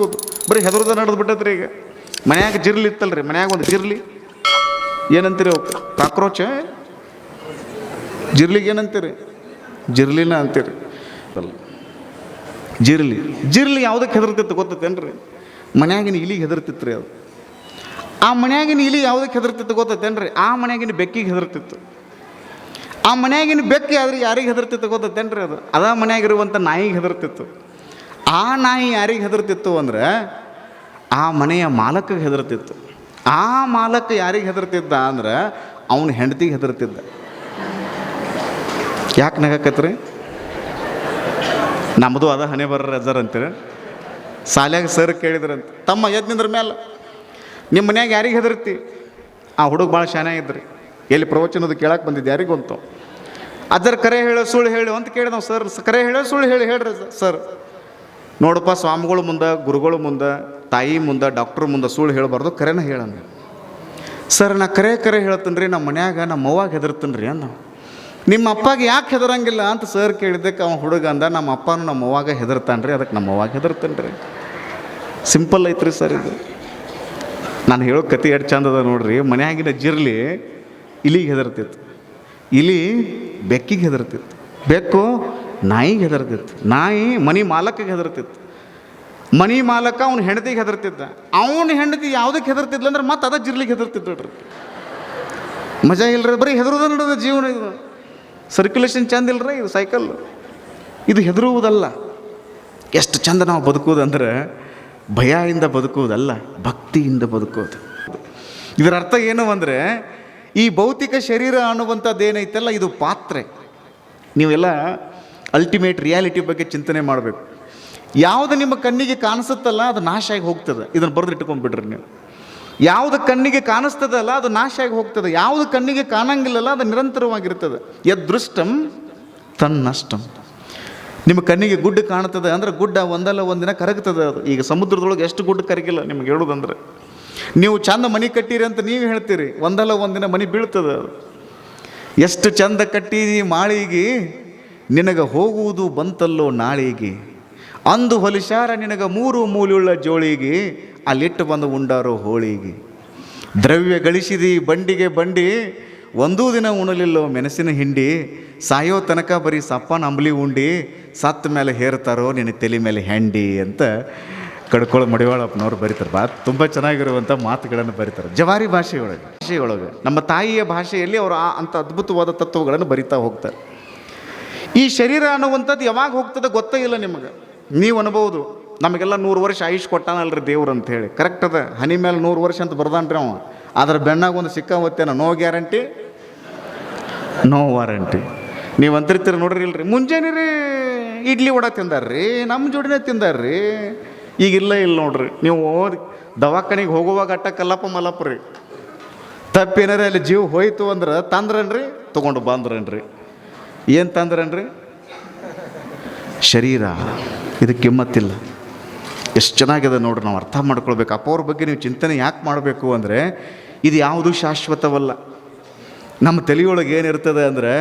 ಬದುಕೋದು ಬರೀ ಹೆದರದ ನಡೆದು ಬಿಟ್ಟತ್ರಿ ಈಗ. ಮನ್ಯಾಗ ಜಿರ್ಲಿ ಇತ್ತಲ್ರಿ, ಮನ್ಯಾಗ ಒಂದು ಜಿರ್ಲಿ. ಏನಂತೀರಿ ಕಾಕ್ರೋಚ? ಜಿರ್ಲಿಗೆ ಏನಂತೀರಿ? ಜಿರ್ಲಿನ ಅಂತೀರಿ. ಅಲ್ಲ ಜಿರ್ಲಿ. ಜಿರ್ಲಿ ಯಾವುದಕ್ಕೆ ಹೆದರ್ತಿತ್ತು ಗೊತ್ತೈತೇನ್ರಿ? ಮನ್ಯಾಗಿನ ಇಲಿಗೆ ಹೆದರ್ತಿತ್ತು ಅದು. ಆ ಮನ್ಯಾಗಿನ ಇಲಿ ಯಾವುದಕ್ಕೆ ಹೆದರ್ತಿತ್ತು ಗೊತ್ತೈತೇನ್ರಿ? ಆ ಮನ್ಯಾಗಿನ ಬೆಕ್ಕಿಗೆ ಹೆದರ್ತಿತ್ತು. ಆ ಮನ್ಯಾಗಿನ ಬೆಕ್ಕಿ ಆದ್ರೆ ಯಾರಿಗೆ ಹೆದರ್ತಿತ್ತು ಗೊತ್ತೈತೇನ್ರಿ ಅದು? ಅದ ಮನ್ಯಾಗಿರುವಂಥ ನಾಯಿಗೆ ಹೆದರ್ತಿತ್ತು. ಆ ನಾಯಿ ಯಾರಿಗೆ ಹೆದರ್ತಿತ್ತು ಅಂದರೆ ಆ ಮನೆಯ ಮಾಲಕಗೆ ಹೆದರ್ತಿತ್ತು. ಆ ಮಾಲಕ ಯಾರಿಗೆ ಹೆದರ್ತಿದ್ದ ಅಂದ್ರೆ ಅವನ ಹೆಂಡತಿಗೆ ಹೆದರ್ತಿದ್ದ. ಯಾಕೆ ನಗಕತ್ರಿ ನಮ್ಮದು ಅದ ಹಣೆ ಬರ್ರ ಅಜರ್ ಅಂತೀರಿ? ಸಾಲ್ಯಾಗ ಸರ್ ಕೇಳಿದ್ರಂತ ತಮ್ಮ ಎದ್ ನಿಂದ್ರ ಮೇಲೆ ನಿಮ್ಮ ಮನ್ಯಾಗ ಯಾರಿಗೆ ಹೆದರ್ತಿ? ಆ ಹುಡುಗ ಭಾಳ ಶಾನಾಗಿದ್ರಿ ಎಲ್ಲಿ ಪ್ರವಚನದ ಕೇಳಕ್ಕೆ ಬಂದಿದ್ದು ಗೊತ್ತು ಅದರ ಕರೆ ಹೇಳೋ, ಸುಳ್ಳು ಹೇಳು ಅಂತ ಕೇಳಿದವು ಸರ್. ಕರೆ ಹೇಳೋ, ಸುಳ್ಳು ಹೇಳಿ, ಹೇಳ್ರಿ ಸರ್ ನೋಡಪ್ಪ, ಸ್ವಾಮಿಗಳ ಮುಂದೆ, ಗುರುಗಳ ಮುಂದೆ, ತಾಯಿ ಮುಂದೆ, ಡಾಕ್ಟ್ರ್ ಮುಂದೆ ಸುಳ್ಳು ಹೇಳಬಾರ್ದು, ಕರೆನ ಹೇಳಂದ ಸರ್, ನಾ ಕರೆ ಕರೆ ಹೇಳ್ತೀನಿ ರೀ ನಮ್ಮ ಮನ್ಯಾಗ ನಮ್ಮ ಅವ್ವಾಗ ಹೆದರ್ತೀನಿ ರೀ ಅಂದ. ನಿಮ್ಮ ಅಪ್ಪಗೆ ಯಾಕೆ ಹೆದರಂಗಿಲ್ಲ ಅಂತ ಸರ್ ಕೇಳಿದ್ದಕ್ಕೆ ಅವ ಹುಡುಗ ಅಂದ, ನಮ್ಮ ಅಪ್ಪನೂ ನಮ್ಮ ಅವ್ವಾಗ ಹೆದರ್ತಾನೆ ರೀ ಅದಕ್ಕೆ ನಮ್ಮ ಅವ್ವಾಗ ಹೆದರ್ತಾನೆ ರೀ ಸಿಂಪಲ್ ಐತ್ರಿ ಸರ್ ಇದು. ನಾನು ಹೇಳೋ ಕತೆ ಎಷ್ಟು ಚಂದ ಅದ ನೋಡ್ರಿ, ಮನೆಯಾಗಿನ ಜಿರ್ಲಿ ಇಲಿಗೆ ಹೆದರ್ತಿತ್ತು. ಇಲಿ ಬೆಕ್ಕಿಗೆ ಹೆದರ್ತಿತ್ತು. ಬೆಕ್ಕು ನಾಯಿಗೆ ಹೆದರ್ತಿತ್ತು. ನಾಯಿ ಮನಿ ಮಾಲಕಿಗೆ ಹೆದರ್ತಿತ್ತು. ಮನಿ ಮಾಲಕ ಅವ್ನ ಹೆಂಡತಿಗೆ ಹೆದರ್ತಿದ್ದ. ಅವನ ಹೆಂಡತಿ ಯಾವುದಕ್ಕೆ ಹೆದರ್ತಿದ್ಲ ಅಂದ್ರೆ ಮತ್ತೆ ಅದ ಜಿರ್ಲಿಗೆ ಹೆದರ್ತಿತ್ತು ನೋಡ್ರಿ ಮಜಾ ಇಲ್ರಿ, ಬರೀ ಹೆದರೋದ ನಡೆದ ಜೀವನ ಇದು. ಸರ್ಕ್ಯುಲೇಷನ್ ಚಂದ ಇಲ್ರಿ, ಇದು ಸೈಕಲ್ ಇದು ಹೆದರುವುದಲ್ಲ. ಎಷ್ಟು ಚಂದ ನಾವು ಬದುಕುವುದಂದ್ರೆ ಭಯದಿಂದ ಬದುಕುವುದಲ್ಲ, ಭಕ್ತಿಯಿಂದ ಬದುಕೋದು ಇದರ ಅರ್ಥ ಏನು ಅಂದರೆ, ಈ ಭೌತಿಕ ಶರೀರ ಅನ್ನುವಂಥದ್ದು ಏನೈತಲ್ಲ ಇದು ಪಾತ್ರೆ. ನೀವೆಲ್ಲ ಅಲ್ಟಿಮೇಟ್ ರಿಯಾಲಿಟಿ ಬಗ್ಗೆ ಚಿಂತನೆ ಮಾಡಬೇಕು. ಯಾವುದು ನಿಮ್ಮ ಕಣ್ಣಿಗೆ ಕಾಣಿಸುತ್ತಲ್ಲ ಅದು ನಾಶ ಆಗಿ ಹೋಗ್ತದೆ. ಇದನ್ನು ಬರೆದು ಇಟ್ಕೊಂಡ್ಬಿಡ್ರಿ ನೀವು. ಯಾವುದು ಕಣ್ಣಿಗೆ ಕಾಣಿಸ್ತದಲ್ಲ ಅದು ನಾಶ ಆಗಿ ಹೋಗ್ತದೆ. ಯಾವುದು ಕಣ್ಣಿಗೆ ಕಾಣಂಗಿಲ್ಲಲ್ಲ ಅದು ನಿರಂತರವಾಗಿರ್ತದೆ. ಯದೃಷ್ಟಂ ತನ್ನಷ್ಟಂ. ನಿಮ್ಮ ಕಣ್ಣಿಗೆ ಗುಡ್ಡ ಕಾಣ್ತದೆ ಅಂದ್ರೆ ಗುಡ್ಡ ಒಂದಲ್ಲ ಒಂದಿನ ಕರಗ್ತದೆ ಅದು. ಈಗ ಸಮುದ್ರದೊಳಗೆ ಎಷ್ಟು ಗುಡ್ಡ ಕರಗಿಲ್ಲ ನಿಮ್ಗೆ ಹೇಳೋದಂದ್ರೆ. ನೀವು ಚಂದ ಮನೆ ಕಟ್ಟಿರಿ ಅಂತ ನೀವು ಹೇಳ್ತೀರಿ. ಒಂದಲ್ಲ ಒಂದಿನ ಮನೆ ಬೀಳ್ತದೆ ಅದು. ಎಷ್ಟು ಚಂದ ಕಟ್ಟಿ ಮಾಳಿಗೆ ನಿನಗೆ ಹೋಗುವುದು ಬಂತಲ್ಲೋ ನಾಳಿಗೆ? ಅಂದು ಹೊಲಿಸಾರ ನಿನಗೆ ಮೂರು ಮೂಲೆಯುಳ್ಳ ಜೋಳಿಗೆ, ಅಲ್ಲಿಟ್ಟು ಬಂದು ಉಂಡಾರೋ ಹೋಳಿಗೆ? ದ್ರವ್ಯ ಗಳಿಸಿದಿ ಬಂಡಿಗೆ ಬಂಡಿ, ಒಂದೂ ದಿನ ಉಣಲಿಲ್ಲೋ ಮೆಣಸಿನ ಹಿಂಡಿ, ಸಾಯೋ ತನಕ ಬರೀ ಸಪ್ಪನ ಅಂಬ್ಲಿ ಉಂಡಿ, ಸತ್ತ ಮೇಲೆ ಹೇರ್ತಾರೋ ನಿನ್ನ ತಲೆ ಮೇಲೆ ಹೆಂಡಿ ಅಂತ ಕಡ್ಕೊಳ ಮಡಿವಾಳಪ್ಪನವ್ರು ಬರೀತಾರೆ. ಬಾ, ತುಂಬ ಚೆನ್ನಾಗಿರುವಂಥ ಮಾತುಗಳನ್ನು ಬರೀತಾರೆ. ಜವಾರಿ ಭಾಷೆಯೊಳಗೆ ಭಾಷೆಯೊಳಗೆ. ನಮ್ಮ ತಾಯಿಯ ಭಾಷೆಯಲ್ಲಿ ಅವರು ಆ ಅಂಥ ಅದ್ಭುತವಾದ ತತ್ವಗಳನ್ನು ಬರಿತಾ ಹೋಗ್ತಾರೆ. ಈ ಶರೀರ ಅನ್ನುವಂಥದ್ದು ಯಾವಾಗ ಹೋಗ್ತದೆ ಗೊತ್ತೇ ಇಲ್ಲ ನಿಮಗೆ. ನೀವು ಅನ್ಬೋದು, ನಮಗೆಲ್ಲ ನೂರು ವರ್ಷ ಆಯುಷ್ ಕೊಟ್ಟಾನಲ್ರಿ ದೇವ್ರು ಅಂತ ಹೇಳಿ. ಕರೆಕ್ಟ್ ಅದ. ಹನಿ ಮೇಲೆ ನೂರು ವರ್ಷ ಅಂತ ಬರ್ದಾನ್ರಿ ಅವ. ಅದ್ರ ಬೆನ್ನಾಗ ಒಂದು ಸಿಕ್ಕಾವತ್ತೇನ ನೋ ಗ್ಯಾರಂಟಿ? No warranty. ನೀವು ಅಂತಿರ್ತೀರಿ ನೋಡ್ರಿ ಇಲ್ರಿ. ಮುಂಜಾನೆ ರೀ ಇಡ್ಲಿ ವಡ ತಿಂದಾರ್ರಿ ನಮ್ಮ ಜೋಡಿನೇ ತಿಂದಾರ್ರಿ. ಈಗ ಇಲ್ಲ ಇಲ್ಲ ನೋಡ್ರಿ. ನೀವು ಓದಿ ದವಾಖಾನಿಗೆ ಹೋಗುವಾಗ ಅಟ್ಟ ಕಲ್ಲಪ್ಪ ಮಲ್ಲಪ್ಪ ರೀ. ತಪ್ಪೇನಾರ ಅಲ್ಲಿ ಜೀವ ಹೋಯ್ತು ಅಂದ್ರೆ ತಂದ್ರನ್ರಿ, ತೊಗೊಂಡು ಬಂದ್ರನ್ರಿ. ಏನು ತಂದ್ರನ್ರಿ? ಶರೀರ. ಇದಕ್ಕೆ ಕಿಮ್ಮತ್ತಿಲ್ಲ. ಎಷ್ಟು ಚೆನ್ನಾಗಿದೆ ನೋಡ್ರಿ, ನಾವು ಅರ್ಥ ಮಾಡ್ಕೊಳ್ಬೇಕು. ಅಪ್ಪವ್ರ ಬಗ್ಗೆ ನೀವು ಚಿಂತನೆ ಯಾಕೆ ಮಾಡಬೇಕು ಅಂದರೆ, ಇದು ಯಾವುದು ಶಾಶ್ವತವಲ್ಲ. ನಮ್ಮ ತಲೆಯೊಳಗೆ ಏನಿರ್ತದೆ ಅಂದರೆ,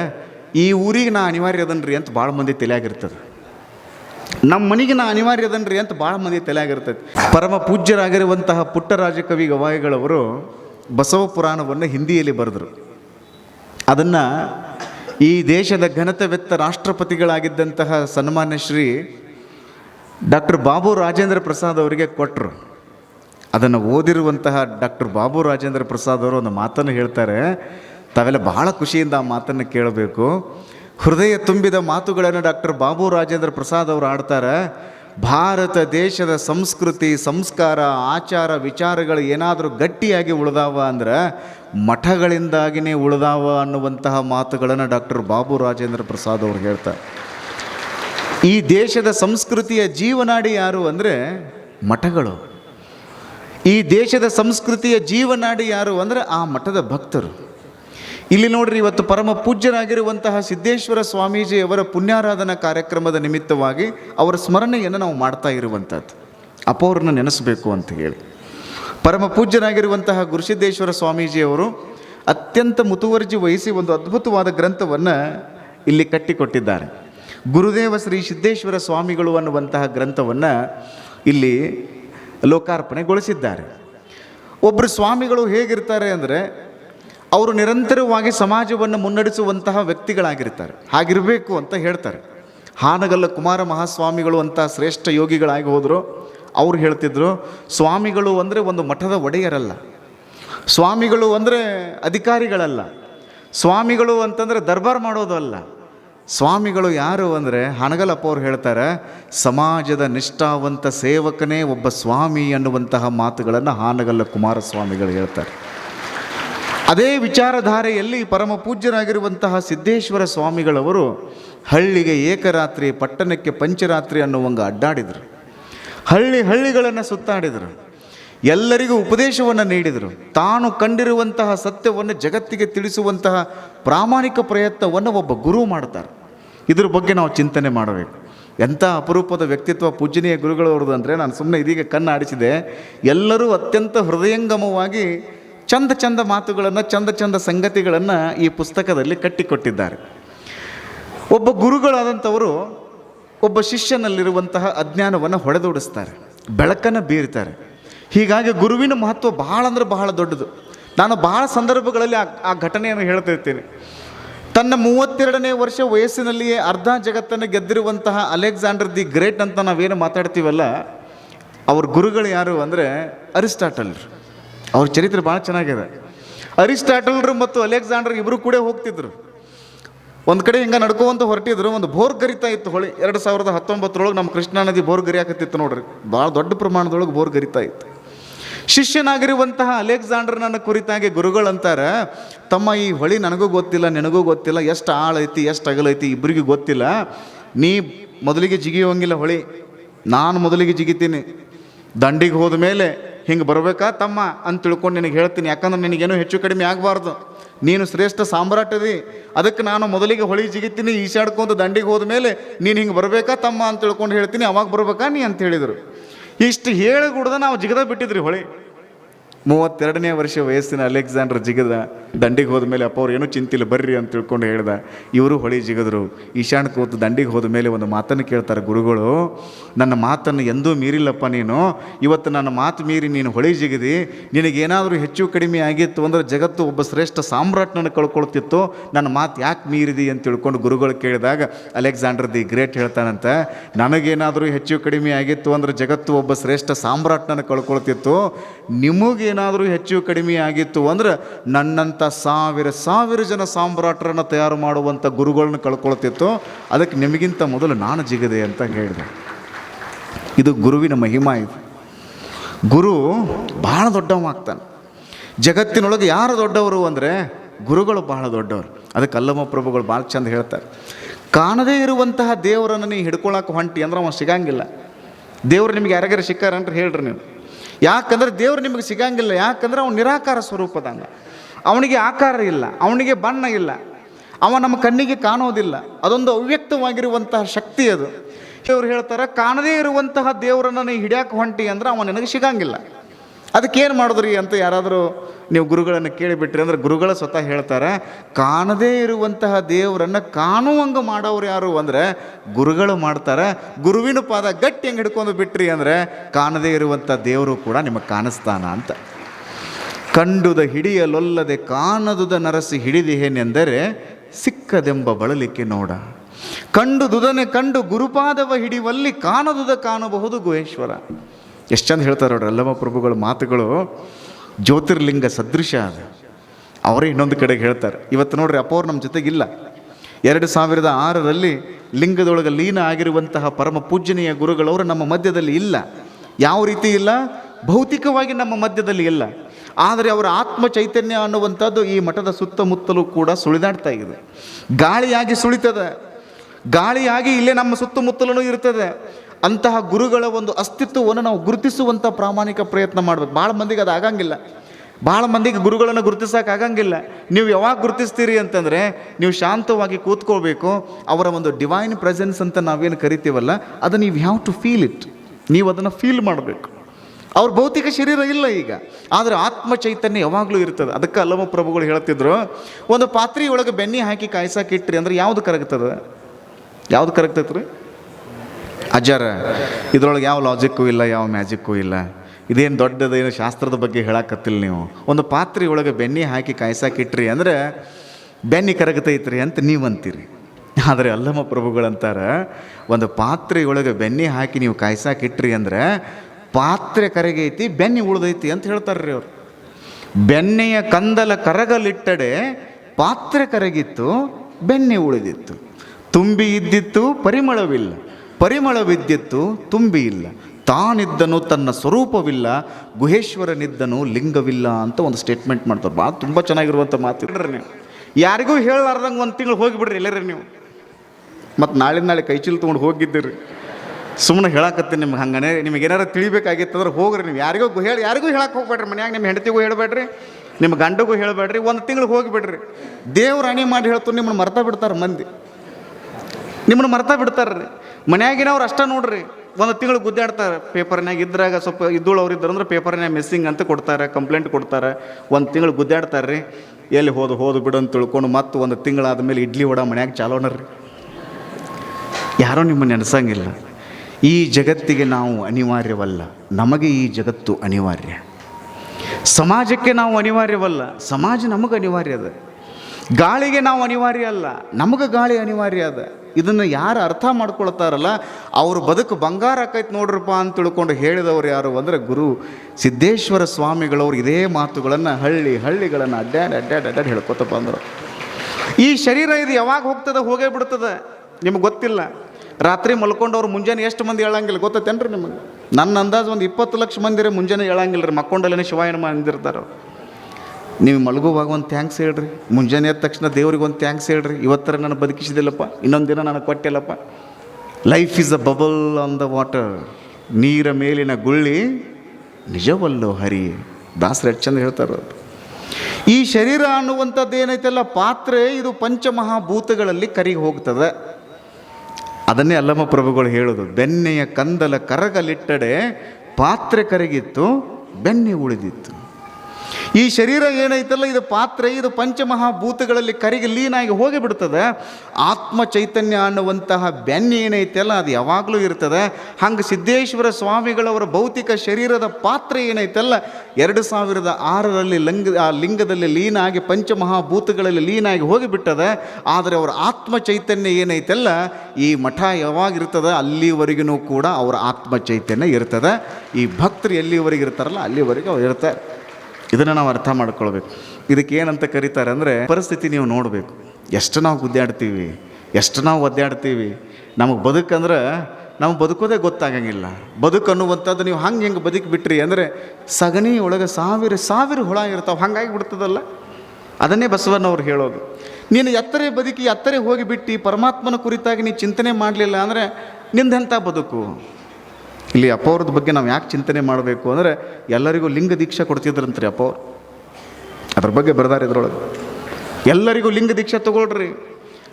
ಈ ಊರಿಗೆ ನಾ ಅನಿವಾರ್ಯ ಅದನ್ರಿ ಅಂತ ಭಾಳ ಮಂದಿ ತಲೆಯಾಗಿರ್ತದೆ. ನಮ್ಮ ಮನೆಗೆ ನಾ ಅನಿವಾರ್ಯ ಅದನ್ರಿ ಅಂತ ಭಾಳ ಮಂದಿ ತಲೆಯಾಗಿರ್ತದೆ ಪರಮ ಪೂಜ್ಯರಾಗಿರುವಂತಹ ಪುಟ್ಟರಾಜ ಕವಿ ಗವಾಯಿಗಳವರು ಬಸವ ಪುರಾಣವನ್ನು ಹಿಂದಿಯಲ್ಲಿ ಬರೆದರು. ಅದನ್ನು ಈ ದೇಶದ ಘನತೆವೆತ್ತ ರಾಷ್ಟ್ರಪತಿಗಳಾಗಿದ್ದಂತಹ ಸನ್ಮಾನ್ಯ ಶ್ರೀ ಡಾಕ್ಟರ್ ಬಾಬು ರಾಜೇಂದ್ರ ಪ್ರಸಾದ್ ಅವರಿಗೆ ಕೊಟ್ಟರು ಅದನ್ನು ಓದಿರುವಂತಹ ಡಾಕ್ಟರ್ ಬಾಬು ರಾಜೇಂದ್ರ ಪ್ರಸಾದ್ ಅವರು ಒಂದು ಮಾತನ್ನು ಹೇಳ್ತಾರೆ. ತಾವೆಲ್ಲ ಬಹಳ ಖುಷಿಯಿಂದ ಆ ಮಾತನ್ನು ಕೇಳಬೇಕು. ಹೃದಯ ತುಂಬಿದ ಮಾತುಗಳನ್ನು ಡಾಕ್ಟರ್ ಬಾಬು ರಾಜೇಂದ್ರ ಪ್ರಸಾದ್ ಅವರು ಆಡ್ತಾರೆ. ಭಾರತ ದೇಶದ ಸಂಸ್ಕೃತಿ, ಸಂಸ್ಕಾರ, ಆಚಾರ, ವಿಚಾರಗಳು ಏನಾದರೂ ಗಟ್ಟಿಯಾಗಿ ಉಳಿದಾವ ಅಂದ್ರೆ ಮಠಗಳಿಂದಾಗಿನೇ ಉಳಿದಾವ ಅನ್ನುವಂತಹ ಮಾತುಗಳನ್ನು ಡಾಕ್ಟರ್ ಬಾಬು ರಾಜೇಂದ್ರ ಪ್ರಸಾದ್ ಅವರು ಹೇಳ್ತಾರೆ. ಈ ದೇಶದ ಸಂಸ್ಕೃತಿಯ ಜೀವನಾಡಿ ಯಾರು ಅಂದರೆ ಮಠಗಳು. ಈ ದೇಶದ ಸಂಸ್ಕೃತಿಯ ಜೀವನಾಡಿ ಯಾರು ಅಂದರೆ ಆ ಮಠದ ಭಕ್ತರು. ಇಲ್ಲಿ ನೋಡ್ರಿ, ಇವತ್ತು ಪರಮ ಪೂಜ್ಯರಾಗಿರುವಂತಹ ಸಿದ್ದೇಶ್ವರ ಸ್ವಾಮೀಜಿಯವರ ಪುಣ್ಯಾರಾಧನಾ ಕಾರ್ಯಕ್ರಮದ ನಿಮಿತ್ತವಾಗಿ ಅವರ ಸ್ಮರಣೆಯನ್ನು ನಾವು ಮಾಡ್ತಾ ಇರುವಂಥದ್ದು. ಅಪೋರನ್ನ ನೆನೆಸಬೇಕು ಅಂತ ಹೇಳಿ. ಪರಮ ಪೂಜ್ಯರಾಗಿರುವಂತಹ ಗುರುಸಿದ್ದೇಶ್ವರ ಸ್ವಾಮೀಜಿಯವರು ಅತ್ಯಂತ ಮುತುವರ್ಜಿ ವಹಿಸಿ ಒಂದು ಅದ್ಭುತವಾದ ಗ್ರಂಥವನ್ನು ಇಲ್ಲಿ ಕಟ್ಟಿಕೊಟ್ಟಿದ್ದಾರೆ. ಗುರುದೇವ ಶ್ರೀ ಸಿದ್ದೇಶ್ವರ ಸ್ವಾಮಿಗಳು ಅನ್ನುವಂತಹ ಗ್ರಂಥವನ್ನು ಇಲ್ಲಿ ಲೋಕಾರ್ಪಣೆಗೊಳಿಸಿದ್ದಾರೆ. ಒಬ್ಬರು ಸ್ವಾಮಿಗಳು ಹೇಗಿರ್ತಾರೆ ಅಂದರೆ ಅವರು ನಿರಂತರವಾಗಿ ಸಮಾಜವನ್ನು ಮುನ್ನಡೆಸುವಂತಹ ವ್ಯಕ್ತಿಗಳಾಗಿರ್ತಾರೆ. ಹಾಗಿರಬೇಕು ಅಂತ ಹೇಳ್ತಾರೆ. ಹಾನಗಲ್ಲ ಕುಮಾರ ಮಹಾಸ್ವಾಮಿಗಳು ಅಂತ ಶ್ರೇಷ್ಠ ಯೋಗಿಗಳಾಗಿ ಹೋದರು. ಅವ್ರು ಹೇಳ್ತಿದ್ರು, ಸ್ವಾಮಿಗಳು ಅಂದರೆ ಒಂದು ಮಠದ ಒಡೆಯರಲ್ಲ. ಸ್ವಾಮಿಗಳು ಅಂದರೆ ಅಧಿಕಾರಿಗಳಲ್ಲ. ಸ್ವಾಮಿಗಳು ಅಂತಂದರೆ ದರ್ಬಾರ್ ಮಾಡೋದು ಅಲ್ಲ ಸ್ವಾಮಿಗಳು ಯಾರು ಅಂದರೆ, ಹಾನಗಲ್ಲಪ್ಪ ಅವ್ರು ಹೇಳ್ತಾರೆ, ಸಮಾಜದ ನಿಷ್ಠಾವಂತ ಸೇವಕನೇ ಒಬ್ಬ ಸ್ವಾಮಿ ಅನ್ನುವಂತಹ ಮಾತುಗಳನ್ನು ಹಾನಗಲ್ಲ ಕುಮಾರಸ್ವಾಮಿಗಳು ಹೇಳ್ತಾರೆ. ಅದೇ ವಿಚಾರಧಾರೆಯಲ್ಲಿ ಪರಮ ಪೂಜ್ಯರಾಗಿರುವಂತಹ ಸಿದ್ದೇಶ್ವರ ಸ್ವಾಮಿಗಳವರು ಹಳ್ಳಿಗೆ ಏಕರಾತ್ರಿ, ಪಟ್ಟಣಕ್ಕೆ ಪಂಚರಾತ್ರಿ ಅನ್ನುವಂಗ ಅಡ್ಡಾಡಿದರು. ಹಳ್ಳಿ ಹಳ್ಳಿಗಳನ್ನು ಸುತ್ತಾಡಿದರು. ಎಲ್ಲರಿಗೂ ಉಪದೇಶವನ್ನು ನೀಡಿದರು. ತಾನು ಕಂಡಿರುವಂತಹ ಸತ್ಯವನ್ನು ಜಗತ್ತಿಗೆ ತಿಳಿಸುವಂತಹ ಪ್ರಾಮಾಣಿಕ ಪ್ರಯತ್ನವನ್ನು ಒಬ್ಬ ಗುರು ಮಾಡ್ತಾರೆ. ಇದ್ರ ಬಗ್ಗೆ ನಾವು ಚಿಂತನೆ ಮಾಡಬೇಕು. ಎಂಥ ಅಪರೂಪದ ವ್ಯಕ್ತಿತ್ವ ಪೂಜನೀಯ ಗುರುಗಳವ್ರದ್ದು ಅಂದರೆ ನಾನು ಸುಮ್ಮನೆ ಇದೀಗ ಕಣ್ಣು ಆಡಿಸಿದೆ. ಎಲ್ಲರೂ ಅತ್ಯಂತ ಹೃದಯಂಗಮವಾಗಿ ಚಂದ ಚಂದ ಮಾತುಗಳನ್ನು, ಚಂದ ಚಂದ ಸಂಗತಿಗಳನ್ನು ಈ ಪುಸ್ತಕದಲ್ಲಿ ಕಟ್ಟಿಕೊಟ್ಟಿದ್ದಾರೆ. ಒಬ್ಬ ಗುರುಗಳಾದಂಥವರು ಒಬ್ಬ ಶಿಷ್ಯನಲ್ಲಿರುವಂತಹ ಅಜ್ಞಾನವನ್ನು ಹೊಡೆದೋಡಿಸ್ತಾರೆ, ಬೆಳಕನ್ನು ಬೀರ್ತಾರೆ. ಹೀಗಾಗಿ ಗುರುವಿನ ಮಹತ್ವ ಬಹಳ ಅಂದರೆ ಬಹಳ ದೊಡ್ಡದು. ನಾನು ಬಹಳ ಸಂದರ್ಭಗಳಲ್ಲಿ ಆ ಆ ಘಟನೆಯನ್ನು ಹೇಳ್ತಾ ಇರ್ತೀನಿ. ತನ್ನ ಮೂವತ್ತೆರಡನೇ ವರ್ಷ ವಯಸ್ಸಿನಲ್ಲಿಯೇ ಅರ್ಧ ಜಗತ್ತನ್ನು ಗೆದ್ದಿರುವಂತಹ ಅಲೆಕ್ಸಾಂಡರ್ ದಿ ಗ್ರೇಟ್ ಅಂತ ನಾವೇನು ಮಾತಾಡ್ತೀವಲ್ಲ, ಅವ್ರ ಗುರುಗಳು ಯಾರು ಅಂದರೆ ಅರಿಸ್ಟಾಟಲ್ರು. ಅವ್ರ ಚರಿತ್ರೆ ಭಾಳ ಚೆನ್ನಾಗಿದೆ. ಅರಿಸ್ಟಾಟಲ್ರು ಮತ್ತು ಅಲೆಕ್ಸಾಂಡರ್ ಇಬ್ಬರು ಕೂಡ ಹೋಗ್ತಿದ್ರು. ಒಂದು ಕಡೆ ಹಿಂಗೆ ನಡ್ಕೊಂತ ಹೊರಟಿದ್ರು, ಒಂದು ಬೋರ್ ಗರಿತಾ ಇತ್ತು ಹೊಳಿ. ಎರಡು ಸಾವಿರದ ಹತ್ತೊಂಬತ್ತರೊಳಗೆ ನಮ್ಮ ಕೃಷ್ಣಾ ನದಿ ಬೋರ್ ಗರಿಯಾಕತ್ತಿತ್ತು ನೋಡ್ರಿ. ಭಾಳ ದೊಡ್ಡ ಪ್ರಮಾಣದೊಳಗೆ ಬೋರ್ ಗರಿತಾ ಇತ್ತು. ಶಿಷ್ಯನಾಗಿರುವಂತಹ ಅಲೆಕ್ಸಾಂಡರ್ನನ್ನ ಕುರಿತಾಗಿ ಗುರುಗಳಂತಾರೆ ತಮ್ಮ ಈ ಹೊಳಿ ನನಗೂ ಗೊತ್ತಿಲ್ಲ, ನಿನಗೂ ಗೊತ್ತಿಲ್ಲ, ಎಷ್ಟು ಆಳೈತಿ ಎಷ್ಟು ಅಗಲೈತಿ ಇಬ್ಬರಿಗೂ ಗೊತ್ತಿಲ್ಲ. ನೀ ಮೊದಲಿಗೆ ಜಿಗಿಯೋಂಗಿಲ್ಲ ಹೊಳಿ. ನಾನು ಮೊದಲಿಗೆ ಜಿಗಿತೀನಿ. ದಂಡಿಗೆ ಹೋದ ಮೇಲೆ ಹಿಂಗೆ ಬರಬೇಕಾ ತಮ್ಮ ಅಂತ ತಿಳ್ಕೊಂಡು ನಿನಗೆ ಹೇಳ್ತೀನಿ. ಯಾಕಂದ್ರೆ ನಿನಗೇನು ಹೆಚ್ಚು ಕಡಿಮೆ ಆಗಬಾರ್ದು. ನೀನು ಶ್ರೇಷ್ಠ ಸಾಮ್ರಾಟದಿ ಅದಕ್ಕೆ ನಾನು ಮೊದಲಿಗೆ ಹೊಳಿ ಜಿಗಿತೀನಿ, ಈಶಾಡ್ಕೊಂಡು ದಂಡಿಗೆ ಹೋದ ಮೇಲೆ ನೀನು ಹಿಂಗೆ ಬರಬೇಕಾ ತಮ್ಮ ಅಂತ ತಿಳ್ಕೊಂಡು ಹೇಳ್ತೀನಿ. ಅವಾಗ ಬರಬೇಕಾ ನೀ ಅಂತ ಹೇಳಿದರು. ಇಷ್ಟು ಹೇಳಿ ನಾವು ಜಿಗದ ಬಿಟ್ಟಿದ್ರಿ ಹೊಳಿ. ಮೂವತ್ತೆರಡನೇ ವರ್ಷ ವಯಸ್ಸಿನ ಅಲೆಕ್ಸಾಂಡರ್ ಜಿಗದ ದಂಡಿಗೆ ಹೋದ ಮೇಲೆ ಅಪ್ಪ ಅವ್ರು ಏನೂ ಚಿಂತಿಲ್ಲ, ಬರ್ರಿ ಅಂತ ತಿಳ್ಕೊಂಡು ಹೇಳ್ದ, ಇವರು ಹೊಳಿ ಜಿಗದ್ರು. ಈಶಾನ್ ಕೂತು ದಂಡಿಗೆ ಹೋದ ಮೇಲೆ ಒಂದು ಮಾತನ್ನು ಕೇಳ್ತಾರೆ ಗುರುಗಳು, ನನ್ನ ಮಾತನ್ನು ಎಂದೂ ಮೀರಿಲ್ಲಪ್ಪ ನೀನು. ಇವತ್ತು ನನ್ನ ಮಾತು ಮೀರಿ ನೀನು ಹೊಳಿ ಜಿಗದಿ. ನಿನಗೇನಾದರೂ ಹೆಚ್ಚು ಕಡಿಮೆ ಆಗಿತ್ತು ಅಂದರೆ ಜಗತ್ತು ಒಬ್ಬ ಶ್ರೇಷ್ಠ ಸಾಮ್ರಾಟ್ನನ್ನು ಕಳ್ಕೊಳ್ತಿತ್ತು. ನನ್ನ ಮಾತು ಯಾಕೆ ಮೀರಿದಿ? ಅಂತ ತಿಳ್ಕೊಂಡು ಗುರುಗಳು ಕೇಳಿದಾಗ ಅಲೆಕ್ಸಾಂಡರ್ ದಿ ಗ್ರೇಟ್ ಹೇಳ್ತಾನಂತ, ನನಗೇನಾದರೂ ಹೆಚ್ಚು ಕಡಿಮೆ ಆಗಿತ್ತು ಅಂದರೆ ಜಗತ್ತು ಒಬ್ಬ ಶ್ರೇಷ್ಠ ಸಾಮ್ರಾಟ್ನನ್ನು ಕಳ್ಕೊಳ್ತಿತ್ತು. ನಿಮಗೇನಾದರೂ ಹೆಚ್ಚು ಕಡಿಮೆ ಆಗಿತ್ತು ಅಂದ್ರೆ ನನ್ನಂಥ ಸಾವಿರ ಸಾವಿರ ಜನ ಸಾಮ್ರಾಟರನ್ನು ತಯಾರು ಮಾಡುವಂಥ ಗುರುಗಳನ್ನ ಕಳ್ಕೊಳ್ತಿತ್ತು. ಅದಕ್ಕೆ ನಿಮಗಿಂತ ಮೊದಲು ನಾನು ಜಿಗದೆ ಅಂತ ಹೇಳಿದೆ. ಇದು ಗುರುವಿನ ಮಹಿಮಾ ಇದು. ಗುರು ಭಾಳ ದೊಡ್ಡವಾಗ್ತಾನೆ ಜಗತ್ತಿನೊಳಗೆ ಯಾರು ದೊಡ್ಡವರು ಅಂದರೆ ಗುರುಗಳು ಬಹಳ ದೊಡ್ಡವರು. ಅದಕ್ಕೆ ಅಲ್ಲಮ್ಮ ಪ್ರಭುಗಳು ಭಾಳ ಚಂದ ಹೇಳ್ತಾರೆ. ಕಾಣದೇ ಇರುವಂತಹ ದೇವರನ್ನು ನೀವು ಹಿಡ್ಕೊಳಕ್ಕೆ ಹೊಂಟಿ ಅಂದ್ರೆ ಅವ ಸಿಗಂಗಿಲ್ಲ. ದೇವರು ನಿಮ್ಗೆ ಯಾರಿಗಾರ ಸಿಕ್ಕಾರಂದ್ರೆ ಹೇಳ್ರಿ ನೀವು. ಯಾಕಂದ್ರೆ ದೇವ್ರು ನಿಮಗೆ ಸಿಗಂಗಿಲ್ಲ, ಯಾಕಂದ್ರೆ ಅವನು ನಿರಾಕಾರ ಸ್ವರೂಪದಂಗ. ಅವನಿಗೆ ಆಕಾರ ಇಲ್ಲ, ಅವನಿಗೆ ಬಣ್ಣ ಇಲ್ಲ, ಅವ ನಮ್ಮ ಕಣ್ಣಿಗೆ ಕಾಣೋದಿಲ್ಲ. ಅದೊಂದು ಅವ್ಯಕ್ತವಾಗಿರುವಂತಹ ಶಕ್ತಿ ಅದು. ಇವ್ರು ಹೇಳ್ತಾರೆ, ಕಾಣದೇ ಇರುವಂತಹ ದೇವರನ್ನು ನೀ ಹಿಡಿಯಕ್ಕೆ ಹೊಂಟಿ ಅಂದ್ರೆ ಅವ ನಿನಗೆ ಸಿಗಂಗಿಲ್ಲ. ಅದಕ್ಕೇನು ಮಾಡಿದ್ರಿ ಅಂತ ಯಾರಾದರೂ ನೀವು ಗುರುಗಳನ್ನು ಕೇಳಿಬಿಟ್ರಿ ಅಂದ್ರೆ ಗುರುಗಳ ಸ್ವತಃ ಹೇಳ್ತಾರೆ, ಕಾಣದೇ ಇರುವಂತಹ ದೇವರನ್ನು ಕಾಣುವಂಗೆ ಮಾಡೋರು ಯಾರು ಅಂದರೆ ಗುರುಗಳು ಮಾಡ್ತಾರೆ, ಗುರುವಿನ ಪಾದ ಗಟ್ಟಿ ಹೆಂಗೆ ಹಿಡ್ಕೊಂಡು ಬಿಟ್ರಿ ಅಂದರೆ ಕಾಣದೇ ಇರುವಂಥ ದೇವರು ಕೂಡ ನಿಮಗೆ ಕಾಣಿಸ್ತಾನ ಅಂತ. ಕಂಡುದ ಹಿಡಿಯಲೊಲ್ಲದೆ ಕಾಣದುದ ನರಸಿ ಹಿಡಿದಿಹೇನೆಂದರೆ ಸಿಕ್ಕದೆಂಬ ಬಳಲಿಕೆ ನೋಡ. ಕಂಡುದುದನೆ ಕಂಡು ಗುರುಪಾದವ ಹಿಡಿವಲ್ಲಿ ಕಾಣದುದ ಕಾಣಬಹುದು ಗುಹೇಶ್ವರ. ಎಷ್ಟು ಚಂದ ಹೇಳ್ತಾರೆ ನೋಡ್ರಿ, ಅಲ್ಲಮ್ಮ ಪ್ರಭುಗಳ ಮಾತುಗಳು ಜ್ಯೋತಿರ್ಲಿಂಗ ಸದೃಶ ಅದು. ಅವರೇ ಇನ್ನೊಂದು ಕಡೆಗೆ ಹೇಳ್ತಾರೆ. ಇವತ್ತು ನೋಡ್ರಿ ಅಪ್ಪವ್ರು ನಮ್ಮ ಜೊತೆಗಿಲ್ಲ. ಎರಡು ಸಾವಿರದ ಆರರಲ್ಲಿ ಲಿಂಗದೊಳಗೆ ಲೀನ ಆಗಿರುವಂತಹ ಪರಮ ಪೂಜ್ಯನೀಯ ಗುರುಗಳವರು ನಮ್ಮ ಮಧ್ಯದಲ್ಲಿ ಇಲ್ಲ. ಯಾವ ರೀತಿ ಇಲ್ಲ? ಭೌತಿಕವಾಗಿ ನಮ್ಮ ಮಧ್ಯದಲ್ಲಿ ಇಲ್ಲ. ಆದರೆ ಅವರ ಆತ್ಮ ಚೈತನ್ಯ ಅನ್ನುವಂಥದ್ದು ಈ ಮಠದ ಸುತ್ತಮುತ್ತಲೂ ಕೂಡ ಸುಳಿದಾಡ್ತಾ ಇದೆ. ಗಾಳಿಯಾಗಿ ಸುಳಿತದೆ. ಗಾಳಿಯಾಗಿ ಇಲ್ಲೇ ನಮ್ಮ ಸುತ್ತಮುತ್ತಲೂ ಇರ್ತದೆ. ಅಂತಹ ಗುರುಗಳ ಒಂದು ಅಸ್ತಿತ್ವವನ್ನು ನಾವು ಗುರುತಿಸುವಂಥ ಪ್ರಾಮಾಣಿಕ ಪ್ರಯತ್ನ ಮಾಡಬೇಕು. ಭಾಳ ಮಂದಿಗೆ ಅದು ಆಗಂಗಿಲ್ಲ. ಭಾಳ ಮಂದಿಗೆ ಗುರುಗಳನ್ನು ಗುರುತಿಸೋಕೆ ಆಗಂಗಿಲ್ಲ. ನೀವು ಯಾವಾಗ ಗುರುತಿಸ್ತೀರಿ ಅಂತಂದರೆ ನೀವು ಶಾಂತವಾಗಿ ಕೂತ್ಕೋಬೇಕು ಅವರ ಒಂದು ಡಿವೈನ್ ಪ್ರೆಸೆನ್ಸ್ ಅಂತ ನಾವೇನು ಕರಿತೀವಲ್ಲ ಅದನ್ನು ನೀವು ಹ್ಯಾವ್ ಟು ಫೀಲ್ ಇಟ್ ನೀವು ಅದನ್ನು ಫೀಲ್ ಮಾಡಬೇಕು. ಅವ್ರ ಭೌತಿಕ ಶರೀರ ಇಲ್ಲ ಈಗ. ಆದರೆ ಆತ್ಮ ಚೈತನ್ಯ ಯಾವಾಗಲೂ ಇರ್ತದೆ. ಅದಕ್ಕೆ ಅಲ್ಲಮ ಪ್ರಭುಗಳು ಹೇಳ್ತಿದ್ರು, ಒಂದು ಪಾತ್ರೆ ಒಳಗೆ ಬೆನ್ನಿ ಹಾಕಿ ಕಾಯ್ಸಾಕಿಟ್ರಿ ಅಂದ್ರೆ ಯಾವುದು ಕರಗ್ತದೆ? ಯಾವುದು ಕರಗ್ತೈತೆ ರೀ ಅಜ್ಜಾರ, ಇದ್ರೊಳಗೆ ಯಾವ ಲಾಜಿಕ್ಕೂ ಇಲ್ಲ, ಯಾವ ಮ್ಯಾಜಿಕ್ಕೂ ಇಲ್ಲ. ಇದೇನು ದೊಡ್ಡದೇನು ಶಾಸ್ತ್ರದ ಬಗ್ಗೆ ಹೇಳಾಕತ್ತಿಲ್ಲ ನೀವು. ಒಂದು ಪಾತ್ರೆ ಒಳಗೆ ಬೆನ್ನಿ ಹಾಕಿ ಕಾಯ್ಸಾಕಿಟ್ರಿ ಅಂದ್ರೆ ಬೆನ್ನಿ ಕರಗತೈತ್ರಿ ಅಂತ ನೀವು ಅಂತೀರಿ. ಆದರೆ ಅಲ್ಲಮ್ಮ ಪ್ರಭುಗಳಂತಾರೆ ಒಂದು ಪಾತ್ರೆ ಒಳಗೆ ಬೆನ್ನಿ ಹಾಕಿ ನೀವು ಕಾಯ್ಸಾಕಿಟ್ರಿ ಅಂದ್ರೆ, ಪಾತ್ರೆ ಕರಗೈತಿ ಬೆನ್ನಿ ಉಳ್ದೈತಿ ಅಂತ ಹೇಳ್ತಾರೆ ರೀ ಅವ್ರು. ಬೆಣ್ಣೆಯ ಕಂದಲ ಕರಗಲಿಟ್ಟಡೆ ಪಾತ್ರೆ ಕರಗಿತ್ತು ಬೆನ್ನೆ ಉಳಿದಿತ್ತು. ತುಂಬಿ ಇದ್ದಿತ್ತು, ಪರಿಮಳವಿಲ್ಲ. ಪರಿಮಳವಿದ್ದಿತ್ತು ತುಂಬಿ ಇಲ್ಲ. ತಾನಿದ್ದನು ತನ್ನ ಸ್ವರೂಪವಿಲ್ಲ, ಗುಹೇಶ್ವರನಿದ್ದನು ಲಿಂಗವಿಲ್ಲ ಅಂತ ಒಂದು ಸ್ಟೇಟ್ಮೆಂಟ್ ಮಾಡ್ತಾರೆ. ಭಾಳ ತುಂಬ ಚೆನ್ನಾಗಿರುವಂಥ ಮಾತು ನೀವು. ಯಾರಿಗೂ ಹೇಳಲಾರ್ದಂಗೆ ಒಂದು ತಿಂಗಳು ಹೋಗಿಬಿಡ್ರಿ ಎಲ್ಲರಿ ನೀವು. ಮತ್ತು ನಾಳೆ ನಾಳೆ ಕೈ ಚೀಲ ತೊಗೊಂಡು ಹೋಗಿದ್ದೀರಿ. ಸುಮ್ಮನೆ ಹೇಳಕತ್ತೀನಿ ನಿಮ್ಗೆ ಹಂಗನೇ, ನಿಮಗೆ ಏನಾರು ತಿಳಿಬೇಕಾಗಿತ್ತಂದ್ರೆ ಹೋಗ್ರಿ ನೀವು. ಯಾರಿಗೂ ಹೇಳಿ ಯಾರಿಗೂ ಹೇಳಕ್ಕೆ ಹೋಗ್ಬೇಡ್ರಿ, ಮನ್ಯಾಗ ನಿಮ್ಮ ಹೆಂಡತಿಗೂ ಹೇಳಬೇಡ್ರಿ ನಿಮ್ಮ ಗಂಡಗೂ ಹೇಳಬೇಡ್ರಿ, ಒಂದು ತಿಂಗಳು ಹೋಗಿಬಿಡ್ರಿ. ದೇವ್ರ ಅಣಿ ಮಾಡಿ ಹೇಳ್ತು, ನಿಮ್ಮನ್ನು ಮರ್ತಾ ಬಿಡ್ತಾರೆ ಮಂದಿ. ನಿಮ್ಮನ್ನು ಮರ್ತಾ ಬಿಡ್ತಾರೆ ರೀ ಮನ್ಯಾಗಿನವ್ರು ಅಷ್ಟ ನೋಡ್ರಿ. ಒಂದು ತಿಂಗಳು ಗುದ್ದಾಡ್ತಾರೆ ಪೇಪರ್ನಾಗ ಇದ್ರಾಗ ಸ್ವಲ್ಪ ಇದ್ದೂಳು ಅವ್ರು ಇದ್ರಂದ್ರೆ ಅಂದ್ರೆ ಪೇಪರ್ನಾಗ ಮಿಸ್ಸಿಂಗ್ ಅಂತ ಕೊಡ್ತಾರೆ ಕಂಪ್ಲೇಂಟ್ ಕೊಡ್ತಾರೆ. ಒಂದು ತಿಂಗಳು ಗುದ್ದಾಡ್ತಾರೆ ರೀ ಎಲ್ಲಿ ಹೋದು ಹೋದು ಬಿಡು ಅಂತ ತಿಳ್ಕೊಂಡು ಮತ್ತು ಒಂದು ತಿಂಗಳಾದ ಮೇಲೆ ಇಡ್ಲಿ ವಡ ಮನ್ಯಾಗ ಚಾಲೋನರ್ರಿ ಯಾರೋ ನಿಮ್ಮನ್ನು ನೆನೆಸಂಗಿಲ್ಲ. ಈ ಜಗತ್ತಿಗೆ ನಾವು ಅನಿವಾರ್ಯವಲ್ಲ. ನಮಗೆ ಈ ಜಗತ್ತು ಅನಿವಾರ್ಯ. ಸಮಾಜಕ್ಕೆ ನಾವು ಅನಿವಾರ್ಯವಲ್ಲ. ಸಮಾಜ ನಮಗೆ ಅನಿವಾರ್ಯ ಅದ. ಗಾಳಿಗೆ ನಾವು ಅನಿವಾರ್ಯ ಅಲ್ಲ. ನಮಗೆ ಗಾಳಿ ಅನಿವಾರ್ಯ ಅದ. ಇದನ್ನು ಯಾರು ಅರ್ಥ ಮಾಡ್ಕೊಳ್ತಾರಲ್ಲ, ಅವ್ರ ಬದುಕು ಬಂಗಾರ ಆಕೈತೆ ನೋಡ್ರಪ್ಪ ಅಂತ ತಿಳ್ಕೊಂಡು ಹೇಳಿದವರು ಯಾರು ಅಂದರೆ ಗುರು ಸಿದ್ದೇಶ್ವರ ಸ್ವಾಮಿಗಳವರು ಇದೇ ಮಾತುಗಳನ್ನು ಹಳ್ಳಿ ಹಳ್ಳಿಗಳನ್ನು ಅಡ್ಡಾಡಿ ಅಡ್ಡಾಡಿ ಅಡ್ಡಾಡಿ ಹೇಳ್ಕೊತಪ್ಪ ಬಂದರು ಈ ಶರೀರ ಇದು ಯಾವಾಗ ಹೋಗ್ತದೆ, ಹೋಗೇ ಬಿಡ್ತದೆ, ನಿಮ್ಗೆ ಗೊತ್ತಿಲ್ಲ. ರಾತ್ರಿ ಮಲ್ಕೊಂಡವ್ರು ಮುಂಜಾನೆ ಎಷ್ಟು ಮಂದಿ ಹೇಳಂಗಿಲ್ಲ, ಗೊತ್ತೈತೇನ್ರಿ ನಿಮಗೆ? ನನ್ನ ಅಂದಾಜು ಒಂದು ಇಪ್ಪತ್ತು ಲಕ್ಷ ಮಂದಿರೇ ಮುಂಜಾನೆ ಹೇಳಂಗಿಲ್ಲ ರೀ ಮಕ್ಕೊಂಡಲ್ಲೇ ಶಿವಾಯನ ಅಂದಿರ್ತಾರೆ ಅವ್ರು. ನೀವು ಮಲಗುವಾಗ ಒಂದು ಥ್ಯಾಂಕ್ಸ್ ಹೇಳ್ರಿ. ಮುಂಜಾನೆ ಎದ್ದ ತಕ್ಷಣ ದೇವ್ರಿಗೆ ಒಂದು ಥ್ಯಾಂಕ್ಸ್ ಹೇಳ್ರಿ. ಇವತ್ತರ ನಾನು ಬದುಕಿಸಿದಿಲ್ಲಪ್ಪ ಇನ್ನೊಂದು ದಿನ ನನಗೆ ಕೊಟ್ಟಿಲ್ಲಪ್ಪ. Life is a bubble on the water ನೀರ ಮೇಲಿನ ಗುಳ್ಳಿ ನಿಜವಲ್ಲೋ ಹರಿ. ದಾಸರ ಚಂದ ಹೇಳ್ತಾರೆ. ಈ ಶರೀರ ಅನ್ನುವಂಥದ್ದು ಏನೈತಲ್ಲ ಪಾತ್ರೆ ಇದು ಪಂಚಮಹಾಭೂತಗಳಲ್ಲಿ ಕರಿಗೆ ಹೋಗ್ತದೆ. ಅದನ್ನೇ ಅಲ್ಲಮ್ಮ ಪ್ರಭುಗಳು ಹೇಳೋದು, ಬೆನ್ನೆಯ ಕಂದಲ ಕರಗಲಿಟ್ಟಡೆ ಪಾತ್ರೆ ಕರಗಿತ್ತು, ಬೆನ್ನೆ ಉಳಿದಿತ್ತು. ಈ ಶರೀರ ಏನೈತಲ್ಲ, ಇದು ಪಾತ್ರೆ, ಇದು ಪಂಚಮಹಾಭೂತಗಳಲ್ಲಿ ಕರಿಗೆ ಲೀನಾಗಿ ಹೋಗಿಬಿಡ್ತದೆ. ಆತ್ಮ ಚೈತನ್ಯ ಅನ್ನುವಂತಹ ಬೆನ್ನೆ ಏನೈತಲ್ಲ, ಅದು ಯಾವಾಗಲೂ ಇರ್ತದೆ. ಹಂಗೆ ಸಿದ್ದೇಶ್ವರ ಸ್ವಾಮಿಗಳವರ ಭೌತಿಕ ಶರೀರದ ಪಾತ್ರೆ ಏನೈತಲ್ಲ, ಎರಡು ಸಾವಿರದ ಆರರಲ್ಲಿ ಲಂಗ, ಆ ಲಿಂಗದಲ್ಲಿ ಲೀನಾಗಿ, ಪಂಚಮಹಾಭೂತಗಳಲ್ಲಿ ಲೀನಾಗಿ ಹೋಗಿಬಿಟ್ಟದೆ. ಆದರೆ ಅವರ ಆತ್ಮ ಚೈತನ್ಯ ಏನೈತಲ್ಲ, ಈ ಮಠ ಯಾವಾಗಿರ್ತದೆ ಅಲ್ಲಿವರೆಗೂ ಕೂಡ ಅವರ ಆತ್ಮ ಚೈತನ್ಯ ಇರ್ತದೆ. ಈ ಭಕ್ತರು ಎಲ್ಲಿವರೆಗೆ ಇರ್ತಾರಲ್ಲ, ಅಲ್ಲಿವರೆಗೆ ಅವ್ರು ಇರ್ತಾರೆ. ಇದನ್ನು ನಾವು ಅರ್ಥ ಮಾಡ್ಕೊಳ್ಬೇಕು. ಇದಕ್ಕೆ ಏನಂತ ಕರೀತಾರೆ ಅಂದರೆ ಪರಿಸ್ಥಿತಿ ನೀವು ನೋಡಬೇಕು. ಎಷ್ಟು ನಾವು ಗುದ್ದಾಡ್ತೀವಿ, ಎಷ್ಟು ನಾವು ಒದ್ದಾಡ್ತೀವಿ. ನಮಗೆ ಬದುಕಂದ್ರೆ ನಾವು ಬದುಕೋದೇ ಗೊತ್ತಾಗಂಗಿಲ್ಲ. ಬದುಕು ಅನ್ನುವಂಥದ್ದು ನೀವು ಹಂಗೆ ಹೆಂಗೆ ಬದುಕಿ ಬಿಟ್ರಿ ಅಂದರೆ ಸಗಣಿ ಒಳಗೆ ಸಾವಿರ ಸಾವಿರ ಹುಳ ಇರ್ತಾವೆ. ಹಂಗಾಗಿ ಬಿಡ್ತದಲ್ಲ ಅದನ್ನೇ ಬಸವಣ್ಣವ್ರು ಹೇಳೋದು. ನೀನು ಎತ್ತರೆ ಬದುಕಿ ಎತ್ತರೆ ಹೋಗಿಬಿಟ್ಟು ಪರಮಾತ್ಮನ ಕುರಿತಾಗಿ ನೀ ಚಿಂತನೆ ಮಾಡಲಿಲ್ಲ ಅಂದರೆ ನಿಂದೆಂಥ ಬದುಕು? ಇಲ್ಲಿ ಅಪೌರದ ಬಗ್ಗೆ ನಾವು ಯಾಕೆ ಚಿಂತನೆ ಮಾಡಬೇಕು ಅಂದರೆ ಎಲ್ಲರಿಗೂ ಲಿಂಗ ದೀಕ್ಷೆ ಕೊಡ್ತಿದ್ರಂತ್ರಿ ಅಪೌರ್ ಅದ್ರ ಬಗ್ಗೆ ಬರ್ದಾರೆ ಇದ್ರೊಳಗೆ. ಎಲ್ಲರಿಗೂ ಲಿಂಗ ದೀಕ್ಷೆ ತಗೊಳ್ರಿ.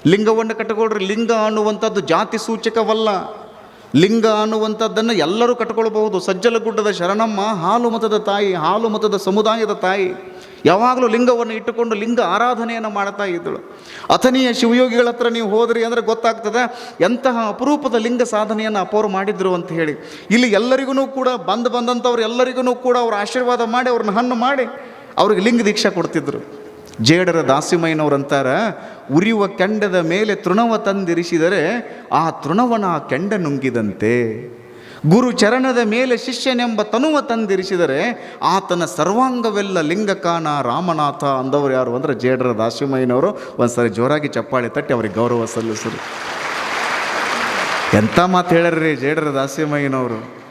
ಲಿಂಗವನ್ನು ಕಟ್ಟಿಕೊಳ್ರಿ ಲಿಂಗ ಅನ್ನುವಂಥದ್ದು ಜಾತಿ ಸೂಚಕವಲ್ಲ. ಲಿಂಗ ಅನ್ನುವಂಥದ್ದನ್ನು ಎಲ್ಲರೂ ಕಟ್ಕೊಳ್ಬಹುದು. ಸಜ್ಜಲಗುಡ್ಡದ ಶರಣಮ್ಮ, ಹಾಲು ಮತದ ತಾಯಿ, ಹಾಲು ಮತದ ಸಮುದಾಯದ ತಾಯಿ. ಯಾವಾಗಲೂ ಲಿಂಗವನ್ನು ಇಟ್ಟುಕೊಂಡು ಲಿಂಗ ಆರಾಧನೆಯನ್ನು ಮಾಡ್ತಾ ಇದ್ದಳು. ಅಥನೀಯ ಶಿವಯೋಗಿಗಳ ಹತ್ರ ನೀವು ಹೋದ್ರಿ ಅಂದರೆ ಗೊತ್ತಾಗ್ತದೆ, ಎಂತಹ ಅಪರೂಪದ ಲಿಂಗ ಸಾಧನೆಯನ್ನು ಅಪೋರು ಮಾಡಿದ್ರು ಅಂತ ಹೇಳಿ. ಇಲ್ಲಿ ಎಲ್ಲರಿಗೂ ಕೂಡ, ಬಂದು ಬಂದಂಥವ್ರು ಎಲ್ಲರಿಗೂ ಕೂಡ ಅವ್ರ ಆಶೀರ್ವಾದ ಮಾಡಿ ಅವ್ರನ್ನ ಹಣ್ಣು ಮಾಡಿ, ಅವ್ರಿಗೆ ಲಿಂಗ ದೀಕ್ಷೆ ಕೊಡ್ತಿದ್ರು. ಜೇಡರ ದಾಸಿಮಯ್ಯನವ್ರಂತಾರ, ಉರಿಯುವ ಕೆಂಡದ ಮೇಲೆ ತೃಣವ ತಂದಿರಿಸಿದರೆ, ಆ ತೃಣವನ ಆ ಕೆಂಡ ನುಂಗಿದಂತೆ. ಗುರು ಚರಣದ ಮೇಲೆ ಶಿಷ್ಯನೆಂಬ ತನುವ ತಂದಿರಿಸಿದರೆ, ಆತನ ಸರ್ವಾಂಗವೆಲ್ಲ ಲಿಂಗಕಾನ, ರಾಮನಾಥ ಅಂದವರು ಯಾರು ಅಂದರೆ ಜೇಡರ ದಾಸಿಮಯ್ಯನವರು. ಒಂದ್ಸರಿ ಜೋರಾಗಿ ಚಪ್ಪಾಳೆ ತಟ್ಟಿ ಅವರಿಗೆ ಗೌರವ ಸಲ್ಲಿಸರು. ಎಂಥ ಮಾತು ಹೇಳ್ರಿ ಜೇಡರ ದಾಸಿಮಯ್ಯನವರು.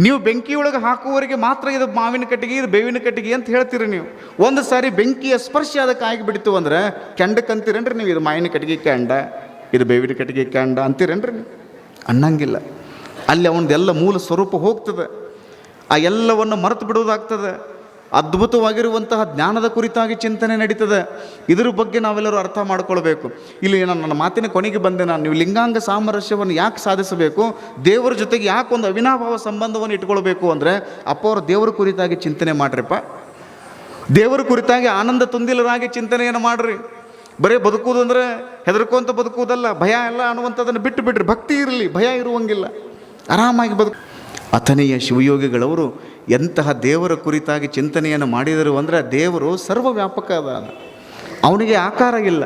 ನೀವು ಬೆಂಕಿಯೊಳಗೆ ಹಾಕುವವರಿಗೆ ಮಾತ್ರ ಇದು ಮಾವಿನ ಕಟ್ಟಿಗೆ, ಇದು ಬೇವಿನ ಕಟ್ಟಿಗೆ ಅಂತ ಹೇಳ್ತೀರಿ ನೀವು. ಒಂದು ಸಾರಿ ಬೆಂಕಿಯ ಸ್ಪರ್ಶ ಅದಕ್ಕೆ ಆಗಿಬಿಡ್ತು ಅಂದ್ರೆ ಕೆಂಡಕ್ಕಂತೀರೇನ್ರಿ ನೀವು, ಇದು ಮಾವಿನ ಕಟ್ಟಿಗೆ ಕೆಂಡ, ಇದು ಬೇವಿನ ಕಟ್ಟಿಗೆ ಕೆಂಡ ಅಂತೀರೇನ್ರಿ ನೀವು? ಅನ್ನಂಗಿಲ್ಲ. ಅಲ್ಲಿ ಅವನದೆಲ್ಲ ಮೂಲ ಸ್ವರೂಪ ಹೋಗ್ತದೆ. ಆ ಎಲ್ಲವನ್ನು ಮರೆತು ಬಿಡುವುದಾಗ್ತದೆ. ಅದ್ಭುತವಾಗಿರುವಂತಹ ಜ್ಞಾನದ ಕುರಿತಾಗಿ ಚಿಂತನೆ ನಡೀತದೆ. ಇದರ ಬಗ್ಗೆ ನಾವೆಲ್ಲರೂ ಅರ್ಥ ಮಾಡ್ಕೊಳ್ಬೇಕು. ಇಲ್ಲಿ ನಾನು ನನ್ನ ಮಾತಿನ ಕೊನೆಗೆ ಬಂದೆ ನಾನು, ನೀವು ಲಿಂಗಾಂಗ ಸಾಮರಸ್ಯವನ್ನು ಯಾಕೆ ಸಾಧಿಸಬೇಕು? ದೇವರ ಜೊತೆಗೆ ಯಾಕೆ ಒಂದು ಅವಿನಾಭಾವ ಸಂಬಂಧವನ್ನು ಇಟ್ಕೊಳ್ಬೇಕು ಅಂದರೆ ಅಪ್ಪ ಅವರು ದೇವರ ಕುರಿತಾಗಿ ಚಿಂತನೆ ಮಾಡ್ರಿಪ್ಪ. ದೇವರ ಕುರಿತಾಗಿ ಆನಂದ ತುಂದಿಲರಾಗಿ ಚಿಂತನೆಯನ್ನು ಮಾಡ್ರಿ. ಬರೀ ಬದುಕುವುದು ಅಂದರೆ ಹೆದರ್ಕೊಂತ ಬದುಕುವುದಲ್ಲ, ಭಯ ಎಲ್ಲ ಅನ್ನುವಂಥದ್ದನ್ನು ಬಿಟ್ಟು ಬಿಡ್ರಿ. ಭಕ್ತಿ ಇರಲಿ, ಭಯ ಇರುವಂಗಿಲ್ಲ. ಆರಾಮಾಗಿ ಬದುಕು ಅಥನೆಯ ಶಿವಯೋಗಿಗಳವರು ಎಂತಹ ದೇವರ ಕುರಿತಾಗಿ ಚಿಂತನೆಯನ್ನು ಮಾಡಿದರು ಅಂದರೆ ದೇವರು ಸರ್ವವ್ಯಾಪಕ ಅದಾನ. ಅವನಿಗೆ ಆಕಾರ ಇಲ್ಲ,